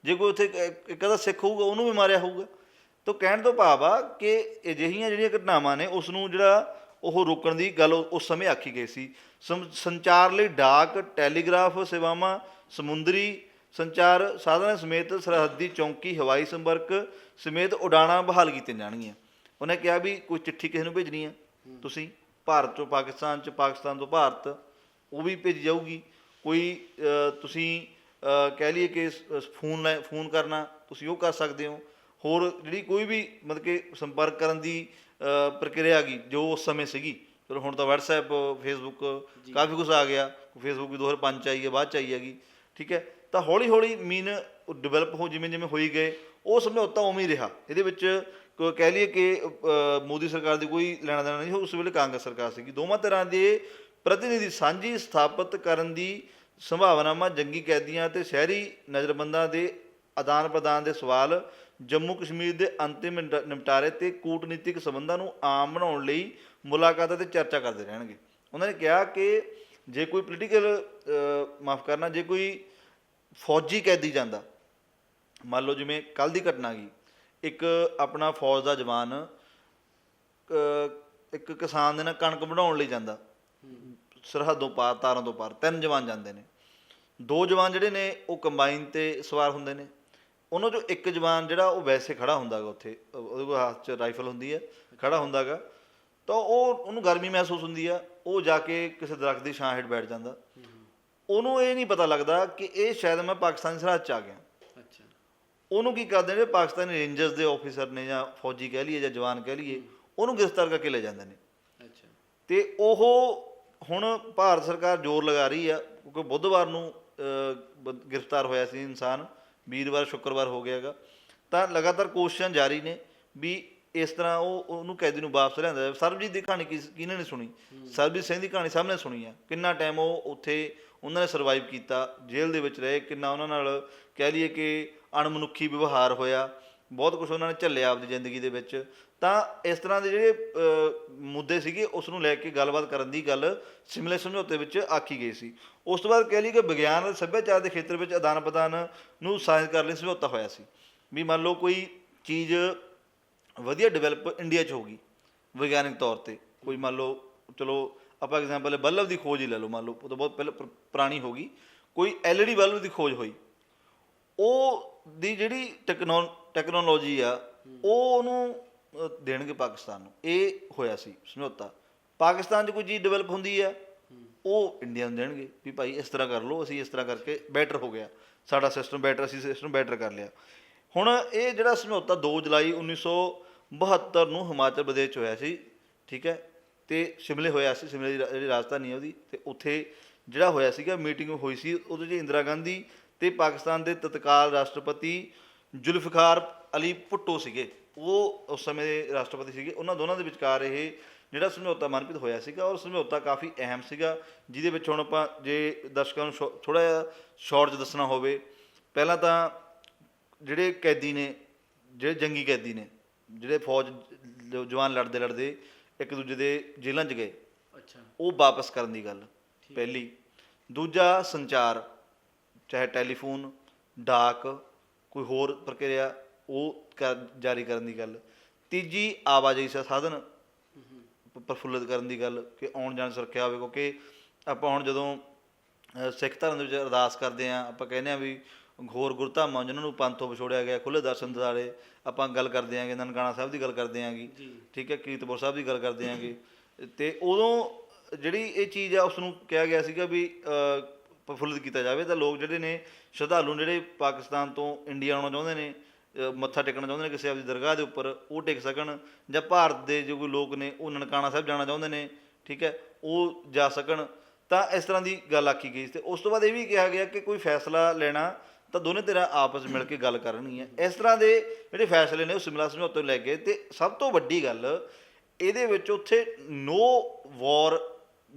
ਜੇ ਕੋਈ ਉੱਥੇ ਇੱਕ- ਇੱਕ ਸਿੱਖ ਹੋਊਗਾ, ਉਹਨੂੰ ਵੀ ਮਾਰਿਆ ਹੋਊਗਾ। ਤਾਂ ਕਹਿਣ ਤੋਂ ਭਾਵ ਆ ਕਿ ਅਜਿਹੀਆਂ ਜਿਹੜੀਆਂ ਘਟਨਾਵਾਂ ਨੇ ਉਸ ਨੂੰ ਜਿਹੜਾ ਉਹ ਰੋਕਣ ਦੀ ਗੱਲ ਉਸ ਸਮੇਂ ਆਖੀ ਗਈ ਸੀ। ਸੰ- ਸੰਚਾਰ ਲਈ ਡਾਕ, ਟੈਲੀਗ੍ਰਾਫ, ਸੇਵਾਵਾਂ, ਸਮੁੰਦਰੀ ਸੰਚਾਰ ਸਾਧਨਾਂ ਸਮੇਤ ਸਰਹੱਦੀ ਚੌਂਕੀ, ਹਵਾਈ ਸੰਪਰਕ ਸਮੇਤ ਉਡਾਣਾਂ ਬਹਾਲ ਕੀਤੀਆਂ ਜਾਣਗੀਆਂ। ਉਹਨੇ ਕਿਹਾ ਵੀ ਕੋਈ ਚਿੱਠੀ ਕਿਸੇ ਨੂੰ ਭੇਜਣੀ ਆ? ਤੁਸੀਂ ਭਾਰਤ ਤੋਂ ਪਾਕਿਸਤਾਨ ਚ, ਪਾਕਿਸਤਾਨ ਤੋਂ ਭਾਰਤ, ਉਹ ਵੀ ਭੇਜੀ ਜਾਊਗੀ। ਕੋਈ ਤੁਸੀਂ ਕਹਿ ਲਈਏ ਕਿ ਫੋਨ ਲੈ ਫੋਨ ਕਰਨਾ ਤੁਸੀਂ ਉਹ ਕਰ ਸਕਦੇ ਹੋ। ਹੋਰ ਜਿਹੜੀ ਕੋਈ ਵੀ ਮਤਲਬ ਕਿ ਸੰਪਰਕ ਕਰਨ ਦੀ ਪ੍ਰਕਿਰਿਆ ਗਈ ਜੋ ਉਸ ਸਮੇਂ ਸੀਗੀ। ਚਲੋ ਹੁਣ ਤਾਂ WhatsApp Facebook ਕਾਫੀ ਕੁਝ ਆ ਗਿਆ। Facebook ਵੀ 2005 ਚ ਆਈ ਹੈ ਬਾਅਦ ਚ ਆਈ ਹੈਗੀ ਠੀਕ ਹੈ? ਤਾਂ ਹੌਲੀ ਹੌਲੀ ਮੀਨ ਡਿਵੈਲਪ ਹੋ ਜਿਵੇਂ ਜਿਵੇਂ ਹੋਈ ਗਏ ਉਹ ਸਮਝੌਤਾ ਉਵੇਂ ਹੀ ਰਿਹਾ। ਇਹਦੇ ਵਿੱਚ ਕਹਿ ਲਈਏ ਕਿ ਮੋਦੀ ਸਰਕਾਰ ਦੀ ਕੋਈ ਲੈਣਾ ਦੇਣਾ ਨਹੀਂ ਉਸ ਵੇਲੇ ਕਾਂਗਰਸ ਸਰਕਾਰ ਸੀਗੀ। ਦੋਵਾਂ ਤਰ੍ਹਾਂ ਦੇ ਪ੍ਰਤੀਨਿਧੀ ਸਾਂਝੀ ਸਥਾਪਿਤ ਕਰਨ ਦੀ ਸੰਭਾਵਨਾਵਾਂ ਜੰਗੀ ਕੈਦੀਆਂ ਅਤੇ ਸ਼ਹਿਰੀ ਨਜ਼ਰਬੰਦਾਂ ਦੇ ਆਦਾਨ ਪ੍ਰਦਾਨ ਦੇ ਸਵਾਲ ਜੰਮੂ ਕਸ਼ਮੀਰ ਦੇ ਅੰਤਿਮ ਨਿਪਟ- ਨਿਪਟਾਰੇ ਤੇ ਕੂਟਨੀਤਿਕ ਸੰਬੰਧਾਂ ਨੂੰ ਆਮ ਬਣਾਉਣ ਲਈ ਮੁਲਾਕਾਤਾਂ ਤੇ ਚਰਚਾ ਕਰਦੇ ਰਹਿਣਗੇ। ਉਹਨਾਂ ਨੇ ਕਿਹਾ ਕਿ ਜੇ ਕੋਈ ਪੋਲੀਟੀਕਲ ਮਾਫ ਕਰਨਾ ਜੇ ਕੋਈ ਫੌਜੀ ਕੈਦੀ ਜਾਂਦਾ ਮੰਨ ਲਓ ਜਿਵੇਂ ਕੱਲ ਦੀ ਘਟਨਾ ਗਈ ਇੱਕ ਆਪਣਾ ਫੌਜ ਦਾ ਜਵਾਨ ਅ, ਇੱਕ ਕਿਸਾਨ ਦੇ ਨਾਲ ਕਣਕ ਵਢਾਉਣ ਲਈ ਜਾਂਦਾ ਸਰਹੱਦੋਂ ਪਾਰ ਤਾਰਾਂ ਤੋਂ ਪਾਰ ਤਿੰਨ ਜਵਾਨ ਜਾਂਦੇ ਨੇ। ਦੋ ਜਵਾਨ ਜਿਹੜੇ ਨੇ ਉਹ ਕੰਬਾਈਨ ਤੇ ਸਵਾਰ ਹੁੰਦੇ ਨੇ। ਉਹਨਾਂ ਚੋਂ ਇੱਕ ਜਵਾਨ ਜਿਹੜਾ ਉਹ ਵੈਸੇ ਖੜਾ ਹੁੰਦਾਗਾ ਉੱਥੇ। ਉਹਦੇ ਕੋਲ ਹੱਥ 'ਚ ਰਾਈਫਲ ਹੁੰਦੀ ਹੈ ਖੜਾ ਹੁੰਦਾਗਾ। ਤਾਂ ਉਹ ਉਹਨੂੰ ਗਰਮੀ ਮਹਿਸੂਸ ਹੁੰਦੀ ਆ। ਉਹ ਜਾ ਕੇ ਕਿਸੇ ਦਰਖਤ ਦੀ ਛਾਂ ਹੇਠ ਬੈਠ ਜਾਂਦਾ। ਉਹਨੂੰ ਇਹ ਨਹੀਂ ਪਤਾ ਲੱਗਦਾ ਕਿ ਇਹ ਸ਼ਾਇਦ ਮੈਂ ਪਾਕਿਸਤਾਨੀ ਸਰਹੱਦ 'ਚ ਆ ਗਿਆ। ਅੱਛਾ। ਉਹਨੂੰ ਕੀ ਕਰਦੇ ਨੇ ਪਾਕਿਸਤਾਨੀ ਰੇਂਜਰਸ ਦੇ ਆਫੀਸਰ ਨੇ ਜਾਂ ਫੌਜੀ ਕਹਿ ਲਈਏ ਜਾਂ ਜਵਾਨ ਕਹਿ ਲਈਏ ਉਹਨੂੰ ਗ੍ਰਿਫਤਾਰ ਕਰਕੇ ਲੈ ਜਾਂਦੇ ਨੇ। ਅੱਛਾ। ਤੇ ਉਹ ਹੁਣ ਭਾਰਤ ਸਰਕਾਰ ਜ਼ੋਰ ਲਗਾ ਰਹੀ ਆ ਕਿਉਂਕਿ ਬੁੱਧਵਾਰ ਨੂੰ ਗ੍ਰਿਫਤਾਰ ਹੋਇਆ ਸੀ ਇਨਸਾਨ ਵੀਰਵਾਰ ਸ਼ੁੱਕਰਵਾਰ ਹੋ ਗਿਆਗਾ ਤਾਂ ਲਗਾਤਾਰ ਕੋਸ਼ਿਸ਼ਾਂ ਜਾਰੀ ਨੇ ਵੀ ਇਸ ਤਰ੍ਹਾਂ ਉਹ ਉਹਨੂੰ ਕੈਦੀ ਨੂੰ ਵਾਪਸ ਲਿਆਂਦਾ ਸਰਬਜੀਤ ਦੀ ਕਹਾਣੀ ਕਿਹਨੇ ਨੇ ਸੁਣੀ? ਸਰਬਜੀਤ ਸਿੰਘ ਦੀ ਕਹਾਣੀ ਸਭ ਨੇ ਸੁਣੀ ਆ। ਕਿੰਨਾ ਟਾਈਮ ਉਹ ਉੱਥੇ ਉਹਨਾਂ ਨੇ ਸਰਵਾਈਵ ਕੀਤਾ ਜੇਲ੍ਹ ਦੇ ਵਿੱਚ ਰਹੇ ਕਿੰਨਾ ਉਹਨਾਂ ਨਾਲ ਕਹਿ ਲਈਏ ਕਿ ਅਣਮਨੁੱਖੀ ਵਿਵਹਾਰ ਹੋਇਆ। ਬਹੁਤ ਕੁਝ ਉਹਨਾਂ ਨੇ ਝੱਲਿਆ ਆਪਦੀ ਜ਼ਿੰਦਗੀ ਦੇ ਵਿੱਚ। ਤਾਂ ਇਸ ਤਰ੍ਹਾਂ ਦੇ ਜਿਹੜੇ ਮੁੱਦੇ ਸੀਗੇ ਉਸ ਨੂੰ ਲੈ ਕੇ ਗੱਲਬਾਤ ਕਰਨ ਦੀ ਗੱਲ ਸਿਮਲੇ ਸਮਝੌਤੇ ਵਿੱਚ ਆਖੀ ਗਈ ਸੀ। ਉਸ ਤੋਂ ਬਾਅਦ ਕਹਿ ਲਈ ਕਿ ਵਿਗਿਆਨ ਅਤੇ ਸੱਭਿਆਚਾਰ ਦੇ ਖੇਤਰ ਵਿੱਚ ਆਦਾਨ ਪ੍ਰਦਾਨ ਨੂੰ ਸਾਂਝ ਕਰਨ ਲਈ ਸਮਝੌਤਾ ਹੋਇਆ ਸੀ। ਵੀ ਮੰਨ ਲਓ ਕੋਈ ਚੀਜ਼ ਵਧੀਆ ਡਿਵੈਲਪ ਇੰਡੀਆ 'ਚ ਹੋਗੀ ਵਿਗਿਆਨਿਕ ਤੌਰ ਤੇ। ਕੋਈ ਮੰਨ ਲਓ ਚਲੋ ਆਪਾਂ ਐਗਜ਼ਾਮਪਲ ਬਲਬ ਦੀ ਖੋਜ ਹੀ ਲੈ ਲਓ ਮੰਨ ਲਓ ਉਹ ਤਾਂ ਬਹੁਤ ਪਹਿਲਾਂ ਪੁਰ- ਪੁਰਾਣੀ ਹੋਗੀ ਕੋਈ ਐਲਈਡੀ ਬਲਬ ਦੀ ਖੋਜ ਹੋਈ। ਉਹ ਦੀ ਜਿਹੜੀ ਟੈਕਨੋ ਟੈਕਨੋਲੋਜੀ ਆ ਉਹ ਉਹਨੂੰ ਅ, ਦੇਣਗੇ ਪਾਕਿਸਤਾਨ ਨੂੰ। ਇਹ ਹੋਇਆ ਸੀ ਸਮਝੌਤਾ। ਪਾਕਿਸਤਾਨ 'ਚ ਕੋਈ ਚੀਜ਼ ਡਿਵੈਲਪ ਹੁੰਦੀ ਆ ਉਹ ਇੰਡੀਆ ਨੂੰ ਦੇਣਗੇ ਵੀ ਭਾਈ ਇਸ ਤਰ੍ਹਾਂ ਕਰ ਲਓ ਅਸੀਂ ਇਸ ਤਰ੍ਹਾਂ ਕਰਕੇ ਬੈਟਰ ਹੋ ਗਿਆ। ਸਾਡਾ ਸਿਸਟਮ ਬੈਟਰ ਅਸੀਂ ਸਿਸਟਮ ਬੈਟਰ ਕਰ ਲਿਆ। ਹੁਣ ਇਹ ਜਿਹੜਾ ਸਮਝੌਤਾ 2 ਜੁਲਾਈ 1972 ਨੂੰ ਹਿਮਾਚਲ ਪ੍ਰਦੇਸ਼ 'ਚ ਹੋਇਆ ਸੀ ਠੀਕ ਹੈ? ਤੇ ਸ਼ਿਮਲੇ ਹੋਇਆ ਸੀ ਸ਼ਿਮਲੇ ਦੀ ਰਾ- ਜਿਹੜੀ ਰਾਜਧਾਨੀ ਹੈ ਉਹਦੀ ਤੇ ਉੱਥੇ ਜਿਹੜਾ ਹੋਇਆ ਸੀਗਾ ਮੀਟਿੰਗ ਹੋਈ ਸੀ ਉਹਦੇ 'ਚ ਇੰਦਰਾ ਗਾਂਧੀ ਤੇ ਪਾਕਿਸਤਾਨ ਦੇ ਤਤਕਾਲ ਰਾਸ਼ਟਰਪਤੀ ਜ਼ੁਲਫਿਕਾਰ ਅਲੀ ਭੁੱਟੋ ਸੀਗੇ। ਉਹ ਉਸ ਸਮੇਂ ਦੇ ਰਾਸ਼ਟਰਪਤੀ ਸੀਗੇ ਉਹਨਾਂ ਦੋਨਾਂ ਦੇ ਵਿਚਕਾਰ ਇਹ ਜਿਹੜਾ ਸਮਝੌਤਾ ਮਨਪਿਤ ਹੋਇਆ ਸੀਗਾ ਔਰ ਸਮਝੌਤਾ ਕਾਫੀ ਅਹਿਮ ਸੀਗਾ ਜਿਹਦੇ ਵਿੱਚ ਹੁਣ ਆਪਾਂ ਜੇ ਦਰਸ਼ਕਾਂ ਨੂੰ ਥੋੜਾ ਜਿਹਾ ਸ਼ਾਰਟ 'ਚ ਦੱਸਣਾ ਹੋਵੇ ਪਹਿਲਾਂ ਤਾਂ ਜਿਹੜੇ ਕੈਦੀ ਨੇ ਜਿਹੜੇ ਜੰਗੀ ਕੈਦੀ ਨੇ ਜਿਹੜੇ ਫੌਜ ਜਵਾਨ ਲੜਦੇ ਲੜਦੇ ਇੱਕ ਦੂਜੇ ਦੇ ਜੇਲ੍ਹਾਂ 'ਚ ਗਏ ਅੱਛਾ। ਉਹ ਵਾਪਸ ਕਰਨ ਦੀ ਗੱਲ ਪਹਿਲੀ। ਦੂਜਾ ਸੰਚਾਰ ਚਾਹੇ ਟੈਲੀਫੋਨ ਡਾਕ ਕੋਈ ਹੋਰ ਪ੍ਰਕਿਰਿਆ ਉਹ ਕਰ- ਜਾਰੀ ਕਰਨ ਦੀ ਗੱਲ। ਤੀਜੀ ਆਵਾਜਾਈ ਦਾ ਸਾਧਨ ਪ- ਪ੍ਰਫੁੱਲਤ ਕਰਨ ਦੀ ਗੱਲ ਕਿ ਆਉਣ ਜਾਣ ਸੁਰੱਖਿਆ ਹੋਵੇ ਕਿਉਂਕਿ ਆਪਾਂ ਹੁਣ ਜਦੋਂ ਅ, ਸਿੱਖ ਧਰਮ ਦੇ ਵਿੱਚ ਅਰਦਾਸ ਕਰਦੇ ਆ ਆਪਾਂ ਕਹਿੰਦੇ ਆ ਵੀ ਘੋਰ ਗੁਰਧਾਮਾਂ ਜਿਨ੍ਹਾਂ ਨੂੰ ਪੰਥੋਂ ਵਿਛੋੜਿਆ ਗਿਆ ਖੁੱਲੇ ਦਰਸ਼ਨ ਦਿਦਾਰੇ ਆਪਾਂ ਗੱਲ ਕਰਦੇ ਆਂਗੇ ਨਨਕਾਣਾ ਸਾਹਿਬ ਦੀ ਗੱਲ ਕਰਦੇ ਆਂਗੇ ਠੀਕ ਹੈ ਕੀਰਤਪੁਰ ਸਾਹਿਬ ਦੀ ਗੱਲ ਕਰਦੇ ਆਂਗੇ ਤੇ ਉਦੋਂ ਜਿਹੜੀ ਇਹ ਚੀਜ਼ ਆ ਉਸ ਨੂੰ ਕਿਹਾ ਗਿਆ ਸੀਗਾ ਵੀ ਅ, ਪ੍ਰਫੁੱਲਿਤ ਕੀਤਾ ਜਾਵੇ। ਤਾਂ ਲੋਕ ਜਿਹੜੇ ਨੇ ਸ਼ਰਧਾਲੂ ਜਿਹੜੇ ਪਾਕਿਸਤਾਨ ਤੋਂ ਇੰਡੀਆ ਆਉਣਾ ਚਾਹੁੰਦੇ ਨੇ ਮੱਥਾ ਟੇਕਣਾ ਚਾਹੁੰਦੇ ਨੇ ਕਿਸੇ ਆਪਦੀ ਦਰਗਾਹ ਦੇ ਉੱਪਰ ਉਹ ਟੇਕ ਸਕਣ ਜਾਂ ਭਾਰਤ ਦੇ ਜੋ ਕੋਈ ਲੋਕ ਨੇ ਉਹ ਨਨਕਾਣਾ ਸਾਹਿਬ ਜਾਣਾ ਚਾਹੁੰਦੇ ਨੇ ਠੀਕ ਹੈ ਉਹ ਜਾ ਸਕਣ। ਤਾਂ ਇਸ ਤਰ੍ਹਾਂ ਦੀ ਗੱਲ ਆਖੀ ਗਈ ਤੇ ਉਸ ਤੋਂ ਬਾਅਦ ਇਹ ਵੀ ਕਿਹਾ ਗਿਆ ਕਿ ਕੋਈ ਫੈਸਲਾ ਲੈਣਾ ਤਾਂ ਦੋਨੇ ਧਿਰਾਂ ਆਪਸ ਮਿਲ ਕੇ ਗੱਲ ਕਰਨੀ ਹੈ। ਇਸ ਤਰ੍ਹਾਂ ਦੇ ਜਿਹੜੇ ਫੈਸਲੇ ਨੇ ਉਹ ਸਿਮਲਾ ਸਮਝੌਤੇ ਲੈ ਕੇ ਤੇ ਸਭ ਤੋਂ ਵੱਡੀ ਗੱਲ ਇਹਦੇ ਵਿੱਚ ਉੱਥੇ ਨੋ ਵਾਰ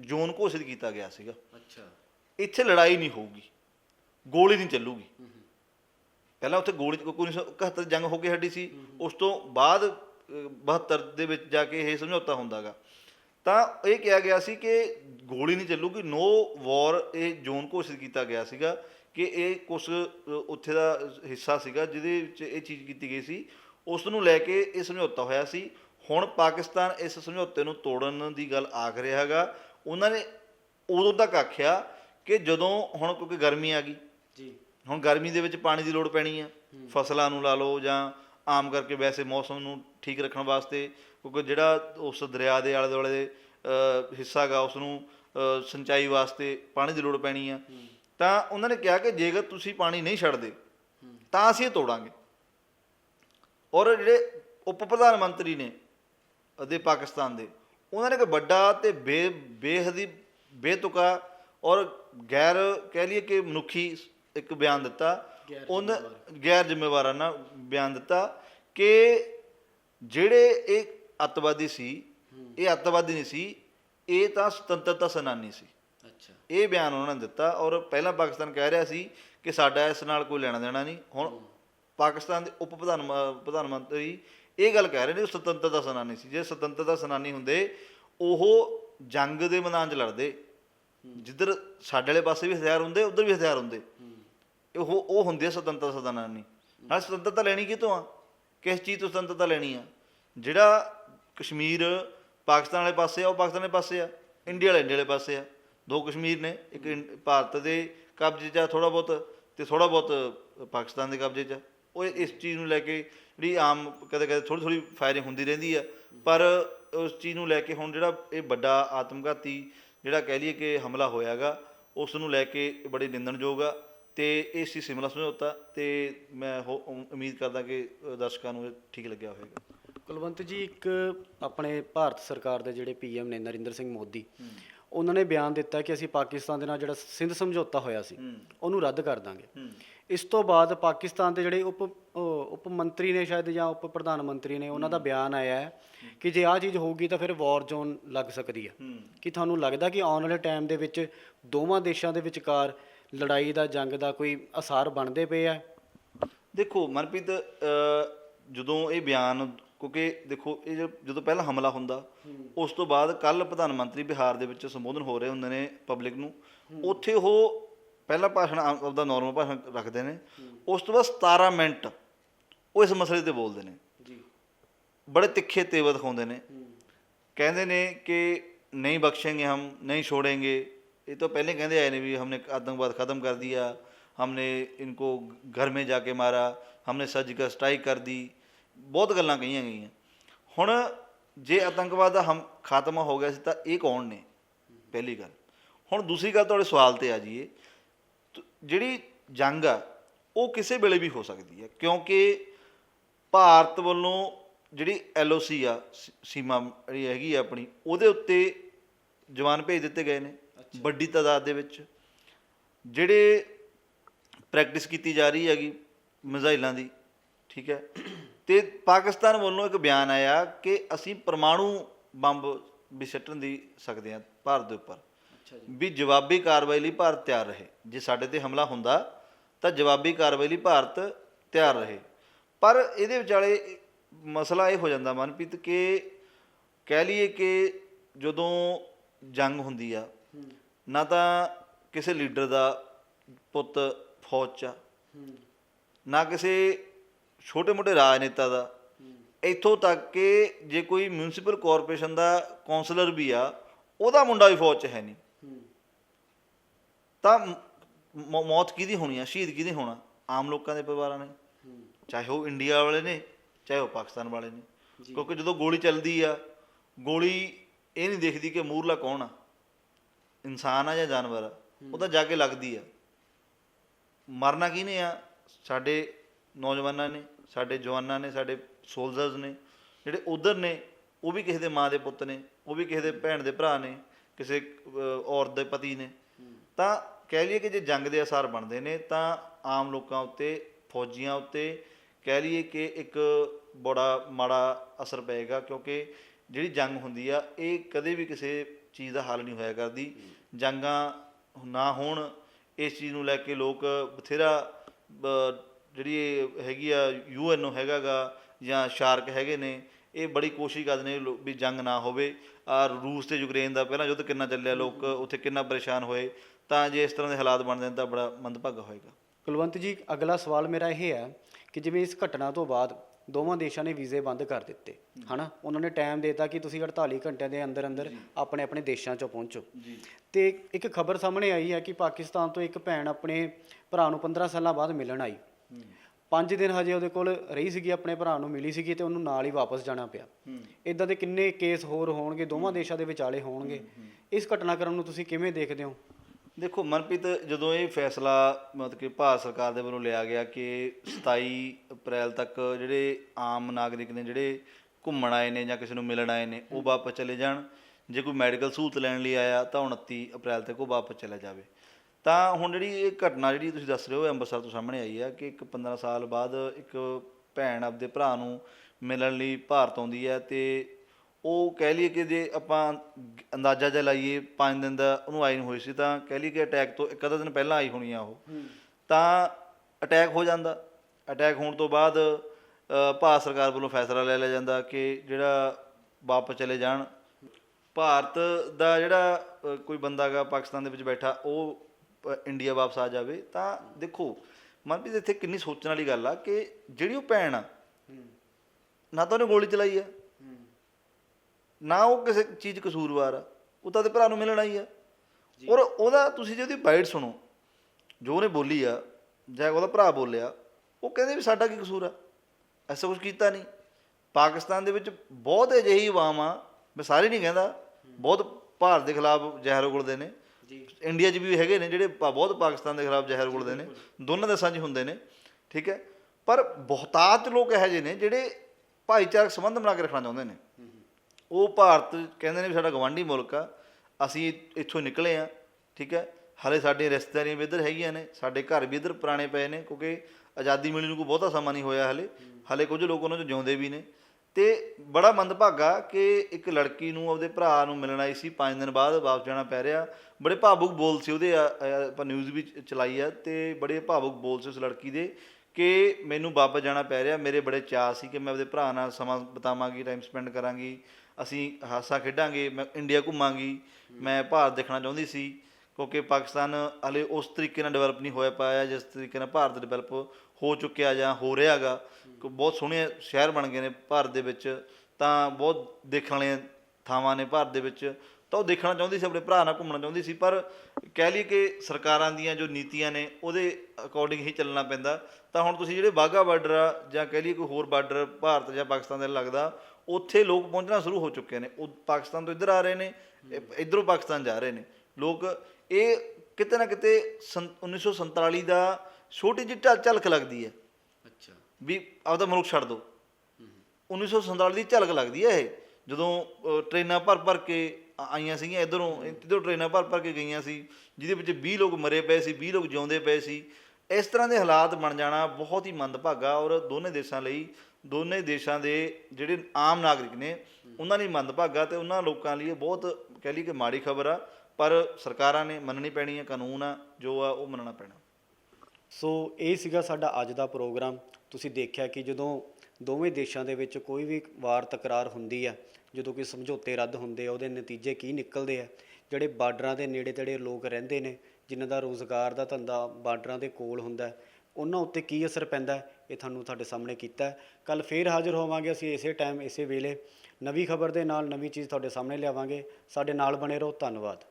ਜ਼ੋਨ ਘੋਸ਼ਿਤ ਕੀਤਾ ਗਿਆ ਸੀਗਾ। ਅੱਛਾ। ਇੱਥੇ ਲੜਾਈ ਨਹੀਂ ਹੋਊਗੀ ਗੋਲੀ ਨਹੀਂ ਚੱਲੂਗੀ। ਪਹਿਲਾਂ ਉੱਥੇ ਗੋਲੀ 1971 ਜੰਗ ਹੋ ਕੇ ਹੱਡੀ ਸੀ। ਉਸ ਤੋਂ ਬਾਅਦ ਅਹ, 72 ਦੇ ਵਿੱਚ ਜਾ ਕੇ ਇਹ ਸਮਝੌਤਾ ਹੁੰਦਾਗਾ। ਤਾਂ ਇਹ ਕਿਹਾ ਗਿਆ ਸੀ ਕਿ ਗੋਲੀ ਨਹੀਂ ਚੱਲੂਗੀ। ਨੋ ਵਾਰ ਇਹ ਜ਼ੋਨ ਘੋਸ਼ਿਤ ਕੀਤਾ ਗਿਆ ਸੀਗਾ ਕਿ ਇਹ ਕੁਝ ਉੱਥੇ ਦਾ ਹਿੱਸਾ ਸੀਗਾ ਜਿਹਦੇ ਵਿੱਚ ਇਹ ਚੀਜ਼ ਕੀਤੀ ਗਈ ਸੀ। ਉਸ ਨੂੰ ਲੈ ਕੇ ਇਹ ਸਮਝੌਤਾ ਹੋਇਆ ਸੀ। ਹੁਣ ਪਾਕਿਸਤਾਨ ਇਸ ਸਮਝੌਤੇ ਨੂੰ ਤੋੜਨ ਦੀ ਗੱਲ ਆਖ ਰਿਹਾ ਹੈਗਾ। ਉਹਨਾਂ ਨੇ ਉਦੋਂ ਤੱਕ ਆਖਿਆ ਕਿ ਜਦੋਂ ਹੁਣ ਕਿਉਂਕਿ ਗਰਮੀ ਆ ਗਈ ਹੁਣ ਗਰਮੀ ਦੇ ਵਿੱਚ ਪਾਣੀ ਦੀ ਲੋੜ ਪੈਣੀ ਆ। ਫਸਲਾਂ ਨੂੰ ਲਾ ਲਓ ਜਾਂ ਆਮ ਕਰਕੇ ਵੈਸੇ ਮੌਸਮ ਨੂੰ ਠੀਕ ਰੱਖਣ ਵਾਸਤੇ ਕਿਉਂਕਿ ਜਿਹੜਾ ਉਸ ਦਰਿਆ ਦੇ ਆਲੇ ਦੁਆਲੇ ਦੇ ਹਿੱਸਾ ਗਾ ਉਸ ਨੂੰ ਸਿੰਚਾਈ ਵਾਸਤੇ ਪਾਣੀ ਦੀ ਲੋੜ ਪੈਣੀ ਆ। ਤਾਂ ਉਹਨਾਂ ਨੇ ਕਿਹਾ ਕਿ ਜੇਕਰ ਤੁਸੀਂ ਪਾਣੀ ਨਹੀਂ ਛੱਡਦੇ ਤਾਂ ਅਸੀਂ ਇਹ ਤੋੜਾਂਗੇ। ਔਰ ਜਿਹੜੇ ਉਪ ਪ੍ਰਧਾਨ ਮੰਤਰੀ ਨੇ ਅਦੇ ਪਾਕਿਸਤਾਨ ਦੇ ਉਹਨਾਂ ਨੇ ਇੱਕ ਵੱਡਾ ਤੇ ਬੇ ਬੇਹਦੀ ਬੇਤੁਕਾ ਔਰ ਗੈਰ ਕਹਿ ਲਈਏ ਕਿ ਮਨੁੱਖੀ ਇੱਕ ਬਿਆਨ ਦਿੱਤਾ ਉਹਨਾਂ ਗੈਰ ਜ਼ਿੰਮੇਵਾਰਾਨਾ ਬਿਆਨ ਦਿੱਤਾ ਕਿ ਜਿਹੜੇ ਇਹ ਅੱਤਵਾਦੀ ਸੀ ਇਹ ਅੱਤਵਾਦੀ ਨਹੀਂ ਸੀ ਇਹ ਤਾਂ ਸੁਤੰਤਰਤਾ ਸੈਨਾਨੀ ਸੀ। ਅੱਛਾ। ਇਹ ਬਿਆਨ ਉਹਨਾਂ ਨੇ ਦਿੱਤਾ ਔਰ ਪਹਿਲਾਂ ਪਾਕਿਸਤਾਨ ਕਹਿ ਰਿਹਾ ਸੀ ਕਿ ਸਾਡਾ ਇਸ ਨਾਲ ਕੋਈ ਲੈਣਾ ਦੇਣਾ ਨਹੀਂ। ਹੁਣ ਪਾਕਿਸਤਾਨ ਦੇ ਉਪ ਪ੍ਰਧਾਨ ਪ੍ਰਧਾਨ ਮੰਤਰੀ ਇਹ ਗੱਲ ਕਹਿ ਰਹੇ ਨੇ ਉਹ ਸੁਤੰਤਰਤਾ ਸੈਨਾਨੀ ਸੀ। ਜੇ ਸੁਤੰਤਰਤਾ ਸੈਨਾਨੀ ਹੁੰਦੇ ਉਹ ਜੰਗ ਦੇ ਮੈਦਾਨ 'ਚ ਲੜਦੇ। ਜਿੱਧਰ ਸਾਡੇ ਵਾਲੇ ਪਾਸੇ ਵੀ ਹਥਿਆਰ ਹੁੰਦੇ ਉਧਰ ਵੀ ਹਥਿਆਰ ਹੁੰਦੇ। ਉਹ ਉਹ ਹੁੰਦੇ ਆ ਸੁਤੰਤਰਤਾ ਸੈਨਾਨੀ ਨਾਲ ਸੁਤੰਤਰਤਾ ਲੈਣੀ ਕਿਤੋਂ ਆ? ਕਿਸ ਚੀਜ਼ ਤੋਂ ਸੁਤੰਤਰਤਾ ਲੈਣੀ ਆ? ਜਿਹੜਾ ਕਸ਼ਮੀਰ ਪਾਕਿਸਤਾਨ ਵਾਲੇ ਪਾਸੇ ਆ, ਉਹ ਪਾਕਿਸਤਾਨ ਵਾਲੇ ਪਾਸੇ ਆ। ਇੰਡੀਆ ਵਾਲੇ ਇੰਡੀਆ ਵਾਲੇ ਪਾਸੇ ਆ। ਦੋ ਕਸ਼ਮੀਰ ਨੇ, ਇੱਕ ਇੰ- ਭਾਰਤ ਦੇ ਕਬਜ਼ੇ 'ਚ ਆ ਥੋੜਾ ਬਹੁਤ ਤੇ ਥੋੜਾ ਬਹੁਤ ਪਾਕਿਸਤਾਨ ਦੇ ਕਬਜ਼ੇ 'ਚ ਆ। ਉਹ ਇਸ ਚੀਜ਼ ਨੂੰ ਲੈ ਕੇ ਜਿਹੜੀ ਆਮ ਕਦੇ ਕਦੇ ਥੋੜੀ ਥੋੜੀ ਫਾਇਰਿੰਗ ਹੁੰਦੀ ਰਹਿੰਦੀ ਆ। ਪਰ ਉਸ ਚੀਜ਼ ਨੂੰ ਲੈ ਕੇ ਹੁਣ ਜਿਹੜਾ ਇਹ ਵੱਡਾ ਆਤਮਘਾਤੀ ਜਿਹੜਾ ਕਹਿ ਲਈਏ ਕਿ ਹਮਲਾ ਹੋਇਆਗਾ, ਉਸ ਨੂੰ ਲੈ ਕੇ ਬੜੇ ਨਿੰਦਣਯੋਗ ਆ। ਤੇ ਇਹ ਸੀ ਸਿਮਲਾ ਸਮਝੌਤਾ ਤੇ ਮੈਂ ਹੋ- ਉਮ- ਉਮੀਦ ਕਰਦਾ ਕਿ ਅ, ਦਰਸ਼ਕਾਂ ਨੂੰ ਇਹ ਠੀਕ ਲੱਗਿਆ ਹੋਵੇਗਾ। ਕੁਲਵੰਤ ਜੀ ਇੱਕ ਆਪਣੇ ਭਾਰਤ ਸਰਕਾਰ ਦੇ ਜਿਹੜੇ ਪੀਐਮ ਨੇ ਨਰਿੰਦਰ ਸਿੰਘ ਮੋਦੀ ਉਹਨਾਂ ਨੇ ਬਿਆਨ ਦਿੱਤਾ ਕਿ ਅਸੀਂ ਪਾਕਿਸਤਾਨ ਦੇ ਨਾਲ ਜਿਹੜਾ ਸਿੰਧ ਸਮਝੌਤਾ ਹੋਇਆ ਸੀ ਉਹਨੂੰ ਰੱਦ ਕਰ ਦਾਂਗੇ। ਇਸ ਤੋਂ ਬਾਅਦ ਪਾਕਿਸਤਾਨ ਦੇ ਜਿਹੜੇ ਉਪ ਉਹ ਉਪ ਮੰਤਰੀ ਨੇ ਸ਼ਾਇਦ ਜਾਂ ਉਪ ਪ੍ਰਧਾਨ ਮੰਤਰੀ ਨੇ ਉਹਨਾਂ ਦਾ ਬਿਆਨ ਆਇਆ ਹੈ ਕਿ ਜੇ ਆਹ ਚੀਜ਼ ਹੋਊਗੀ ਤਾਂ ਫਿਰ ਵਾਰ ਜ਼ੋਨ ਲੱਗ ਸਕਦੀ ਹੈ। ਕਿ ਤੁਹਾਨੂੰ ਲੱਗਦਾ ਕਿ ਆਉਣ ਵਾਲੇ ਟਾਈਮ ਦੇ ਵਿੱਚ ਦੋਵਾਂ ਦੇਸ਼ਾਂ ਦੇ ਵਿਚਕਾਰ ਲੜਾਈ ਦਾ ਜੰਗ ਦਾ ਕੋਈ ਅਸਾਰ ਬਣਦੇ ਪਏ ਆ? ਦੇਖੋ ਮਨਪ੍ਰੀਤ ਜਦੋਂ ਇਹ ਬਿਆਨ ਕਿਉਂਕਿ ਦੇਖੋ ਇਹ ਜਦੋਂ ਪਹਿਲਾ ਹਮਲਾ ਹੁੰਦਾ ਉਸ ਤੋਂ ਬਾਅਦ ਕੱਲ ਪ੍ਰਧਾਨ ਮੰਤਰੀ ਬਿਹਾਰ ਦੇ ਵਿੱਚ ਸੰਬੋਧਨ ਹੋ ਰਹੇ ਹੁੰਦੇ ਨੇ ਪਬਲਿਕ ਨੂੰ। ਉੱਥੇ ਉਹ ਪਹਿਲਾ ਭਾਸ਼ਣ ਆਪਦਾ ਨਾਰਮਲ ਭਾਸ਼ਣ ਰੱਖਦੇ ਨੇ। ਉਸ ਤੋਂ ਬਾਅਦ 17 ਮਿੰਟ ਉਹ ਇਸ ਮਸਲੇ ਤੇ ਬੋਲਦੇ ਨੇ। ਜੀ। ਬੜੇ ਤਿੱਖੇ ਤੇਵ ਹੁੰਦੇ ਨੇ। ਕਹਿੰਦੇ ਨੇ ਕਿ ਨਹੀਂ ਬਖਸ਼ेंगे ਹਮ ਨਹੀਂ ਛੋੜेंगे ये तो पहले कहते आए ने भी हमने आतंकवाद ख़त्म कर दिया हमने इनको घर में जाके मारा हमने सर्जिकल स्ट्राइक कर दी ਬਹੁਤ ਗੱਲਾਂ ਕਹੀਆਂ ਗਈਆਂ ਹੁਣ ਜੇ ਆਤੰਕਵਾਦ ਦਾ ਹਮ ਖਾਤਮਾ ਹੋ ਗਿਆ ਸੀ ਤਾਂ ਇਹ ਕੌਣ ਨੇ ਪਹਿਲੀ ਗੱਲ ਹੁਣ ਦੂਸਰੀ ਗੱਲ ਤੁਹਾਡੇ ਸਵਾਲ ਤੇ ਆ ਜੀਏ ਤ- ਜਿਹੜੀ ਜੰਗ ਆ ਉਹ ਕਿਸੇ ਵੇਲੇ ਵੀ ਹੋ ਸਕਦੀ ਹੈ ਕਿਉਂਕਿ ਭਾਰਤ ਵੱਲੋਂ ਜਿਹੜੀ ਐਲਓਸੀ ਆ ਸੀ- ਸੀਮਾ ਜਿਹੜੀ ਹੈਗੀ ਆ ਆਪਣੀ ਉਹਦੇ ਉੱਤੇ ਜਵਾਨ ਭੇਜ ਦਿੱਤੇ ਗਏ ਨੇ ਵੱਡੀ ਤਾਦਾਦ ਦੇ ਵਿੱਚ ਜਿਹੜੇ ਪ੍ਰੈਕਟਿਸ ਕੀਤੀ ਜਾ ਰਹੀ ਹੈਗੀ ਮਿਜ਼ਾਈਲਾਂ ਦੀ ਠੀਕ ਹੈ। ਤੇ ਪਾਕਿਸਤਾਨ ਵੱਲੋਂ ਇੱਕ ਬਿਆਨ ਆਇਆ ਕਿ ਅਸੀਂ ਪਰਮਾਣੂ ਬੰਬ ਵੀ ਸਿੱਟਣ ਦੀ ਸਕਦੇ ਹਾਂ ਭਾਰਤ ਦੇ ਉੱਪਰ। ਵੀ ਜਵਾਬੀ ਕਾਰਵਾਈ ਲਈ ਭਾਰਤ ਤਿਆਰ ਰਹੇ। ਜੇ ਸਾਡੇ ਤੇ ਹਮਲਾ ਹੁੰਦਾ ਤਾਂ ਜਵਾਬੀ ਕਾਰਵਾਈ ਲਈ ਭਾਰਤ ਤਿਆਰ ਰਹੇ। ਪਰ ਇਹਦੇ ਵਿਚਾਲੇ ਮਸਲਾ ਇਹ ਹੋ ਜਾਂਦਾ ਮਨਪ੍ਰੀਤ ਕਿ ਕਹਿ ਲਈਏ ਕਿ ਜਦੋਂ ਜੰਗ ਹੁੰਦੀ ਆ ਨਾ ਤਾਂ ਕਿਸੇ ਲੀਡਰ ਦਾ ਪੁੱਤ ਫੌਜ 'ਚ ਆ। ਨਾ ਕਿਸੇ ਛੋਟੇ-ਮੋਟੇ ਰਾਜਨੇਤਾ ਦਾ। ਇੱਥੋਂ ਤੱਕ ਕਿ ਜੇ ਕੋਈ ਮਿਊਨਿਸਪਲ ਕਾਰਪੋਰੇਸ਼ਨ ਦਾ ਕਾਉਂਸਲਰ ਵੀ ਆ ਉਹਦਾ ਮੁੰਡਾ ਵੀ ਫੌਜ 'ਚ ਹੈ ਨਹੀਂ। ਤਾਂ ਮ- ਮੌ- ਮੌਤ ਕਿਹਦੀ ਹੋਣੀ ਆ? ਸ਼ਹੀਦ ਕਿਹਦੀ ਹੋਣਾ? ਆਮ ਲੋਕਾਂ ਦੇ ਪਰਿਵਾਰਾਂ ਨੇ। ਚਾਹੇ ਉਹ ਇੰਡੀਆ ਵਾਲੇ ਨੇ ਚਾਹੇ ਉਹ ਪਾਕਿਸਤਾਨ ਵਾਲੇ ਨੇ। ਕਿਉਂਕਿ ਜਦੋਂ ਗੋਲੀ ਚੱਲਦੀ ਆ ਗੋਲੀ ਇਹ ਨਹੀਂ ਦੇਖਦੀ ਕਿ ਮੂਰਲਾ ਕੌਣ ਆ। ਇਨਸਾਨ ਆ ਜਾਂ ਜਾਨਵਰ ਆ ਉਹ ਤਾਂ ਜਾ ਕੇ ਲੱਗਦੀ ਆ। ਮਰਨਾ ਕਿਹਨੇ ਆ? ਸਾਡੇ ਨੌਜਵਾਨਾਂ ਨੇ ਸਾਡੇ ਜਵਾਨਾਂ ਨੇ ਸਾਡੇ ਸੋਲਜਰਸ ਨੇ ਜਿਹੜੇ ਉਧਰ ਨੇ ਉਹ ਵੀ ਕਿਸੇ ਦੇ ਮਾਂ ਦੇ ਪੁੱਤ ਨੇ ਉਹ ਵੀ ਕਿਸੇ ਦੇ ਭੈਣ ਦੇ ਭਰਾ ਨੇ ਕਿਸੇ ਔਰਤ ਦੇ ਪਤੀ ਨੇ। ਤਾਂ ਕਹਿ ਲਈਏ ਕਿ ਜੇ ਜੰਗ ਦੇ ਅਸਰ ਬਣਦੇ ਨੇ ਤਾਂ ਆਮ ਲੋਕਾਂ ਉੱਤੇ ਫੌਜੀਆਂ ਉੱਤੇ ਕਹਿ ਲਈਏ ਕਿ ਇੱਕ ਬੜਾ ਮਾੜਾ ਅਸਰ ਪਏਗਾ ਕਿਉਂਕਿ ਜਿਹੜੀ ਜੰਗ ਹੁੰਦੀ ਆ ਇਹ ਕਦੇ ਵੀ ਕਿਸੇ ਚੀਜ਼ ਦਾ ਹੱਲ ਨਹੀਂ ਹੋਇਆ ਕਰਦੀ। ਜੰਗਾਂ ਨਾ ਹੋਣ, ਇਸ ਚੀਜ਼ ਨੂੰ ਲੈ ਕੇ ਲੋਕ ਬਥੇਰਾ ਜਿਹੜੀ ਹੈਗੀ ਆ ਯੂਐਨਓ ਹੈਗਾਗਾ ਜਾਂ ਸ਼ਾਰਕ ਹੈਗੇ ਨੇ, ਇਹ ਬੜੀ ਕੋਸ਼ਿਸ਼ ਕਰਦੇ ਨੇ ਲੋ- ਵੀ ਜੰਗ ਨਾ ਹੋਵੇ। ਆ ਰੂਸ ਤੇ ਯੂਕਰੇਨ ਦਾ ਪਹਿਲਾਂ ਯੁੱਧ ਕਿੰਨਾ ਚੱਲਿਆ, ਲੋਕ ਉੱਥੇ ਕਿੰਨਾ ਪਰੇਸ਼ਾਨ ਹੋਏ, ਤਾਂ ਜੇ ਇਸ ਤਰ੍ਹਾਂ ਦੇ ਹਾਲਾਤ ਬਣਦੇ ਨੇ ਤਾਂ ਬੜਾ ਮੰਦਭਾਗਾ ਹੋਏਗਾ। ਕੁਲਵੰਤ ਜੀ, ਅਗਲਾ ਸਵਾਲ ਮੇਰਾ ਇਹ ਹੈ ਕਿ ਜਿਵੇਂ ਇਸ ਘਟਨਾ ਤੋਂ ਬਾਅਦ ਦੋਵਾਂ ਦੇਸ਼ਾਂ ਨੇ ਵੀਜ਼ੇ ਬੰਦ ਕਰ ਦਿੱਤੇ ਹਨਾ? ਉਹਨਾਂ ਨੇ ਟਾਈਮ ਦਿੱਤਾ ਕਿ ਤੁਸੀਂ 48 ਘੰਟਿਆਂ ਦੇ ਅੰਦਰ ਅੰਦਰ ਆਪਣੇ ਆਪਣੇ ਦੇਸ਼ਾਂ 'ਚੋਂ ਪਹੁੰਚੋ। ਜੀ। ਤੇ ਇੱਕ ਖਬਰ ਸਾਹਮਣੇ ਆਈ ਹੈ ਕਿ ਪਾਕਿਸਤਾਨ ਤੋਂ ਇੱਕ ਭੈਣ ਆਪਣੇ ਭਰਾ ਨੂੰ 15 ਸਾਲਾਂ ਬਾਅਦ ਮਿਲਣ ਆਈ। ਪੰਜ ਦਿਨ ਹਜੇ ਉਹਦੇ ਕੋਲ ਰਹੀ ਸੀਗੀ ਆਪਣੇ ਭਰਾ ਨੂੰ ਮਿਲੀ ਸੀਗੀ ਤੇ ਉਹਨੂੰ ਨਾਲ ਹੀ ਵਾਪਸ ਜਾਣਾ ਪਿਆ। ਇਦਾਂ ਦੇ ਕਿੰਨੇ ਕੇਸ ਹੋਰ ਹੋਣਗੇ ਦੋਵਾਂ ਦੇਸ਼ਾਂ ਦੇ ਵਿਚਾਲੇ ਹੋਣਗੇ। ਇਸ ਘਟਨਾਕ੍ਰਮ ਨੂੰ ਤੁਸੀਂ ਕਿਵੇਂ ਦੇਖਦੇ ਹੋ? ਦੇਖੋ ਮਨਪ੍ਰੀਤ ਜਦੋਂ ਇਹ ਫੈਸਲਾ ਮਤਲਬ ਕਿ ਭਾਰਤ ਸਰਕਾਰ ਦੇ ਵੱਲੋਂ ਲਿਆ ਗਿਆ ਕਿ 27 ਅਪ੍ਰੈਲ ਤੱਕ ਜਿਹੜੇ ਆਮ ਨਾਗਰਿਕ ਨੇ ਜਿਹੜੇ ਘੁੰਮਣ ਆਏ ਨੇ ਜਾਂ ਕਿਸੇ ਨੂੰ ਮਿਲਣ ਆਏ ਨੇ ਉਹ ਵਾਪਸ ਚਲੇ ਜਾਣ। ਜੇ ਕੋਈ ਮੈਡੀਕਲ ਸਹੂਲਤ ਲੈਣ ਲਈ ਆਇਆ ਤਾਂ 29 ਅਪ੍ਰੈਲ ਤੱਕ ਉਹ ਵਾਪਸ ਚਲਾ ਜਾਵੇ। ਤਾਂ ਹੁਣ ਜਿਹੜੀ ਇਹ ਘਟਨਾ ਜਿਹੜੀ ਤੁਸੀਂ ਦੱਸ ਰਹੇ ਹੋ ਅੰਮ੍ਰਿਤਸਰ ਤੋਂ ਸਾਹਮਣੇ ਆਈ ਹੈ ਕਿ ਇੱਕ 15 ਸਾਲ ਬਾਅਦ ਇੱਕ ਭੈਣ ਆਪਦੇ ਭਰਾ ਨੂੰ ਮਿਲਣ ਲਈ ਭਾਰਤ ਆਉਂਦੀ ਹੈ ਤੇ ਉਹ ਕਹਿ ਲਈਏ ਕਿ ਜੇ ਆਪਾਂ ਅੰਦਾਜ਼ਾ ਜਿਹਾ ਲਾਈਏ 5 ਦਿਨ ਦਾ ਉਹਨੂੰ ਆਈ ਨੂੰ ਹੋਈ ਸੀ ਤਾਂ ਕਹਿ ਲਈਏ ਕਿ ਅਟੈਕ ਤੋਂ ਇੱਕ ਅੱਧਾ ਦਿਨ ਪਹਿਲਾਂ ਆਈ ਹੋਣੀ ਆ ਉਹ। ਤਾਂ ਅਟੈਕ ਹੋ ਜਾਂਦਾ। ਅਟੈਕ ਹੋਣ ਤੋਂ ਬਾਅਦ ਭਾਰਤ ਸਰਕਾਰ ਵੱਲੋਂ ਫੈਸਲਾ ਲੈ ਲਿਆ ਜਾਂਦਾ ਕਿ ਜਿਹੜਾ ਵਾਪਸ ਚਲੇ ਜਾਣ। ਭਾਰਤ ਦਾ ਜਿਹੜਾ ਕੋਈ ਬੰਦਾ ਗਾ ਪਾਕਿਸਤਾਨ ਦੇ ਵਿੱਚ ਬੈਠਾ ਉਹ ਇੰਡੀਆ ਵਾਪਸ ਆ ਜਾਵੇ ਤਾਂ ਦੇਖੋ ਮਨਪ੍ਰੀਤ ਇੱਥੇ ਕਿੰਨੀ ਸੋਚਣ ਵਾਲੀ ਗੱਲ ਆ ਕਿ ਜਿਹੜੀ ਉਹ ਭੈਣ ਆ ਨਾ ਤਾਂ ਉਹਨੇ ਗੋਲੀ ਚਲਾਈ ਆ। ਨਾ ਉਹ ਕਿਸੇ ਚੀਜ਼ ਕਸੂਰਵਾਰ ਆ ਉਹ ਤਾਂ ਉਹਦੇ ਭਰਾ ਨੂੰ ਮਿਲਣ ਆਈ ਆ। ਔਰ ਉਹਦਾ ਤੁਸੀਂ ਜੇ ਉਹਦੀ ਬਾਈਟ ਸੁਣੋ ਜੋ ਉਹਨੇ ਬੋਲੀ ਆ ਜਾਂ ਉਹਦਾ ਭਰਾ ਬੋਲਿਆ ਉਹ ਕਹਿੰਦੇ ਵੀ ਸਾਡਾ ਕੀ ਕਸੂਰ ਆ? ਐਸਾ ਕੁਝ ਕੀਤਾ ਨਹੀਂ। ਪਾਕਿਸਤਾਨ ਦੇ ਵਿੱਚ ਬਹੁਤ ਅਜਿਹੀ ਆਵਾਮ ਆ ਮੈਂ ਸਾਰੇ ਨਹੀਂ ਕਹਿੰਦਾ ਬਹੁਤ ਭਾਰਤ ਦੇ ਖਿਲਾਫ ਜ਼ਹਿਰ ਉਗਲਦੇ ਨੇ। ਜੀ। ਇੰਡੀਆ 'ਚ ਵੀ ਹੈਗੇ ਨੇ ਜਿਹੜੇ ਬਹੁਤ ਪਾਕਿਸਤਾਨ ਦੇ ਖਿਲਾਫ ਜ਼ਹਿਰ ਉਗਲਦੇ ਨੇ। ਦੋਨਾਂ ਦੇਸ਼ਾਂ 'ਚ ਹੁੰਦੇ ਨੇ ਠੀਕ ਹੈ? ਪਰ ਬਹੁਤਾਤ ਲੋਕ ਇਹੋ ਜਿਹੇ ਨੇ ਜਿਹੜੇ ਭਾਈਚਾਰਕ ਸੰਬੰਧ ਬਣਾ ਕੇ ਰੱਖਣਾ ਚਾਹੁੰਦੇ ਨੇ। ਉਹ ਭਾਰਤ ਕਹਿੰਦੇ ਨੇ ਵੀ ਸਾਡਾ ਗਵਾਂਢੀ ਮੁਲਕ ਆ, ਅਸੀਂ ਇੱਥੋਂ ਨਿਕਲੇ ਆ, ਠੀਕ ਹੈ? ਹਾਲੇ ਸਾਡੀਆਂ ਰਿਸ਼ਤੇਦਾਰੀਆਂ ਵੀ ਇੱਧਰ ਹੈਗੀਆਂ ਨੇ, ਸਾਡੇ ਘਰ ਵੀ ਇੱਧਰ ਪੁਰਾਣੇ ਪਏ ਨੇ, ਕਿਉਂਕਿ ਆਜ਼ਾਦੀ ਮਿਲੀ ਨੂੰ ਕੋਈ ਬਹੁਤਾ ਸਮਾਂ ਨਹੀਂ ਹੋਇਆ ਹਾਲੇ। ਹਾਲੇ ਕੁਝ ਲੋਕ ਉਹਨਾਂ 'ਚ ਜਿਉਂਦੇ ਵੀ ਨੇ। ਤੇ ਬੜਾ ਮੰਦਭਾਗਾ ਕਿ ਇੱਕ ਲੜਕੀ ਨੂੰ, ਆਪਦੇ ਭਰਾ ਨੂੰ ਮਿਲਣ ਆਈ ਸੀ 5 ਦਿਨ ਬਾਅਦ ਵਾਪਸ ਜਾਣਾ ਪੈ ਰਿਹਾ। ਬੜੇ ਭਾਵੁਕ ਬੋਲ ਸੀ ਉਹਦੇ ਆਪਾਂ ਨਿਊਜ਼ ਵੀ ਚਲਾਈ ਆ, ਤੇ ਬੜੇ ਭਾਵੁਕ ਬੋਲ ਸੀ ਉਸ ਲੜਕੀ ਦੇ ਕਿ ਮੈਨੂੰ ਵਾਪਸ ਜਾਣਾ ਪੈ ਰਿਹਾ। ਮੇਰੇ ਬੜੇ ਚਾਅ ਸੀ ਕਿ ਮੈਂ ਆਪਦੇ ਭਰਾ ਨਾਲ ਸਮਾਂ ਬਿਤਾਵਾਂਗੀ ਟਾਈਮ ਸਪੈਂਡ ਕਰਾਂਗੀ। ਅਸੀਂ ਹਾਸਾ ਖੇਡਾਂਗੇ, ਮੈਂ ਇੰਡੀਆ ਘੁੰਮਾਂਗੀ, ਮੈਂ ਭਾਰਤ ਦੇਖਣਾ ਚਾਹੁੰਦੀ ਸੀ, ਕਿਉਂਕਿ ਪਾਕਿਸਤਾਨ ਹਲੇ ਉਸ ਤਰੀਕੇ ਨਾਲ ਡਿਵੈਲਪ ਨਹੀਂ ਹੋਇਆ ਪਾਇਆ, ਜਿਸ ਤਰੀਕੇ ਨਾਲ ਭਾਰਤ ਡਿਵੈਲਪ ਹੋ ਚੁੱਕਿਆ ਜਾਂ ਹੋ ਰਿਹਾ ਰਿਹਾਗਾ ਬਹੁਤ ਸੋਹਣੇ ਸ਼ਹਿਰ ਬਣ ਗਏ ਨੇ ਭਾਰਤ ਦੇ ਵਿੱਚ, ਤਾਂ ਬਹੁਤ ਦੇਖਣ ਵਾਲੀਆਂ ਥਾਵਾਂ ਨੇ ਭਾਰਤ ਦੇ ਵਿੱਚ। ਤਾਂ ਉਹ ਦੇਖਣਾ ਚਾਹੁੰਦੀ ਸੀ, ਆਪਣੇ ਭਰਾ ਨਾਲ ਘੁੰਮਣਾ ਚਾਹੁੰਦੀ ਸੀ, ਪਰ ਕਹਿ ਲਈਏ ਕਿ ਸਰਕਾਰਾਂ ਦੀਆਂ ਜੋ ਨੀਤੀਆਂ ਨੇ, ਉਹਦੇ ਅਕੋਰਡਿੰਗ ਹੀ ਚੱਲਣਾ ਪੈਂਦਾ। ਤਾਂ ਹੁਣ ਤੁਸੀਂ ਜਿਹੜੇ ਬਾਗਾ ਬਾਰਡਰ ਆ, ਜਾਂ ਕਹਿ ਲਈਏ ਕੋਈ ਹੋਰ ਬਾਰਡਰ ਭਾਰਤ ਜਾਂ ਪਾਕਿਸਤਾਨ ਦੇ ਲੱਗਦਾ ਉੱਥੇ ਲੋਕ ਪਹੁੰਚਣਾ ਸ਼ੁਰੂ ਹੋ ਚੁੱਕੇ ਨੇ। ਉਹ ਪਾਕਿਸਤਾਨ ਤੋਂ ਇੱਧਰ ਆ ਰਹੇ ਨੇ ਇੱਧਰੋਂ ਪਾਕਿਸਤਾਨ ਜਾ ਰਹੇ ਨੇ। ਲੋਕ ਇਹ ਕਿਤੇ ਨਾ ਕਿਤੇ ਸੰ- 1947 ਦਾ ਛੋਟੀ ਜਿਹੀ ਝਲ- ਝਲਕ ਲੱਗਦੀ ਹੈ। ਅੱਛਾ। ਵੀ ਆਪਦਾ ਮੁਲਕ ਛੱਡ ਦਿਓ 1947 ਦੀ ਝਲਕ ਲੱਗਦੀ ਹੈ ਇਹ। ਜਦੋਂ ਟ੍ਰੇਨਾਂ ਭਰ ਭਰ ਕੇ ਆਈਆਂ ਸੀਗੀਆਂ ਇਧਰੋਂ ਇਧਰੋਂ ਟ੍ਰੇਨਾਂ ਭਰ ਭਰ ਕੇ ਗਈਆਂ ਸੀ ਜਿਹਦੇ ਵਿੱਚ 20 ਲੋਕ ਮਰੇ ਪਏ ਸੀ 20 ਲੋਕ ਜਿਉਂਦੇ ਪਏ ਸੀ। ਇਸ ਤਰ੍ਹਾਂ ਦੇ ਹਾਲਾਤ ਬਣ ਜਾਣਾ ਬਹੁਤ ਹੀ ਮੰਦਭਾਗਾ ਔਰ ਦੋਨੇ ਦੇਸ਼ਾਂ ਲਈ, ਦੋਨੇ ਦੇਸ਼ਾਂ ਦੇ ਜਿਹੜੇ ਆਮ ਨਾਗਰਿਕ ਨੇ, ਉਹਨਾਂ ਲਈ ਮੰਦਭਾਗਾ ਤੇ ਉਹਨਾਂ ਲੋਕਾਂ ਲਈ ਇਹ ਬਹੁਤ ਕਹਿ ਲਈ ਕਿ ਮਾੜੀ ਖਬਰ ਆ, ਪਰ ਸਰਕਾਰਾਂ ਨੇ ਮੰਨਣੀ ਪੈਣੀ ਹੈ, ਕਾਨੂੰਨ ਆ, ਜੋ ਆ ਉਹ ਮੰਨਣਾ ਪੈਣਾ। ਸੋ ਇਹ ਸੀਗਾ ਸਾਡਾ ਅੱਜ ਦਾ ਪ੍ਰੋਗਰਾਮ। ਤੁਸੀਂ ਦੇਖਿਆ ਕਿ ਜਦੋਂ ਦੋਵੇਂ ਦੇਸ਼ਾਂ ਦੇ ਵਿੱਚ ਕੋਈ ਵੀ ਵਾਰ ਤਕਰਾਰ ਹੁੰਦੀ ਆ, ਜਦੋਂ ਕੋਈ ਸਮਝੌਤੇ ਰੱਦ ਹੁੰਦੇ ਆ, ਉਹਦੇ ਨਤੀਜੇ ਕੀ ਨਿਕਲਦੇ ਆ, ਜਿਹੜੇ ਬਾਰਡਰਾਂ ਦੇ ਨੇੜੇ ਤੇੜੇ ਲੋਕ ਰਹਿੰਦੇ ਨੇ ਜਿਨ੍ਹਾਂ ਦਾ ਰੋਜ਼ਗਾਰ ਦਾ ਧੰਦਾ ਬਾਰਡਰਾਂ ਦੇ ਕੋਲ ਹੁੰਦਾ ਹੈ, ਉਹਨਾਂ ਉੱਤੇ ਕੀ ਅਸਰ ਪੈਂਦਾ ਹੈ, ਇਹ ਤੁਹਾਨੂੰ ਤੁਹਾਡੇ ਸਾਹਮਣੇ ਕੀਤਾ ਕੱਲ ਫੇਰ ਹਾਜ਼ਰ ਹੋਵਾਂਗੇ ਅਸੀਂ ਇਸੇ ਟਾਈਮ ਇਸੇ ਵੇਲੇ। ਨਵੀਂ ਖਬਰ ਦੇ ਨਾਲ ਨਵੀਂ ਚੀਜ਼ ਤੁਹਾਡੇ ਸਾਹਮਣੇ ਲਿਆਵਾਂਗੇ। ਸਾਡੇ ਨਾਲ ਬਣੇ ਰਹੋ ਧੰਨਵਾਦ।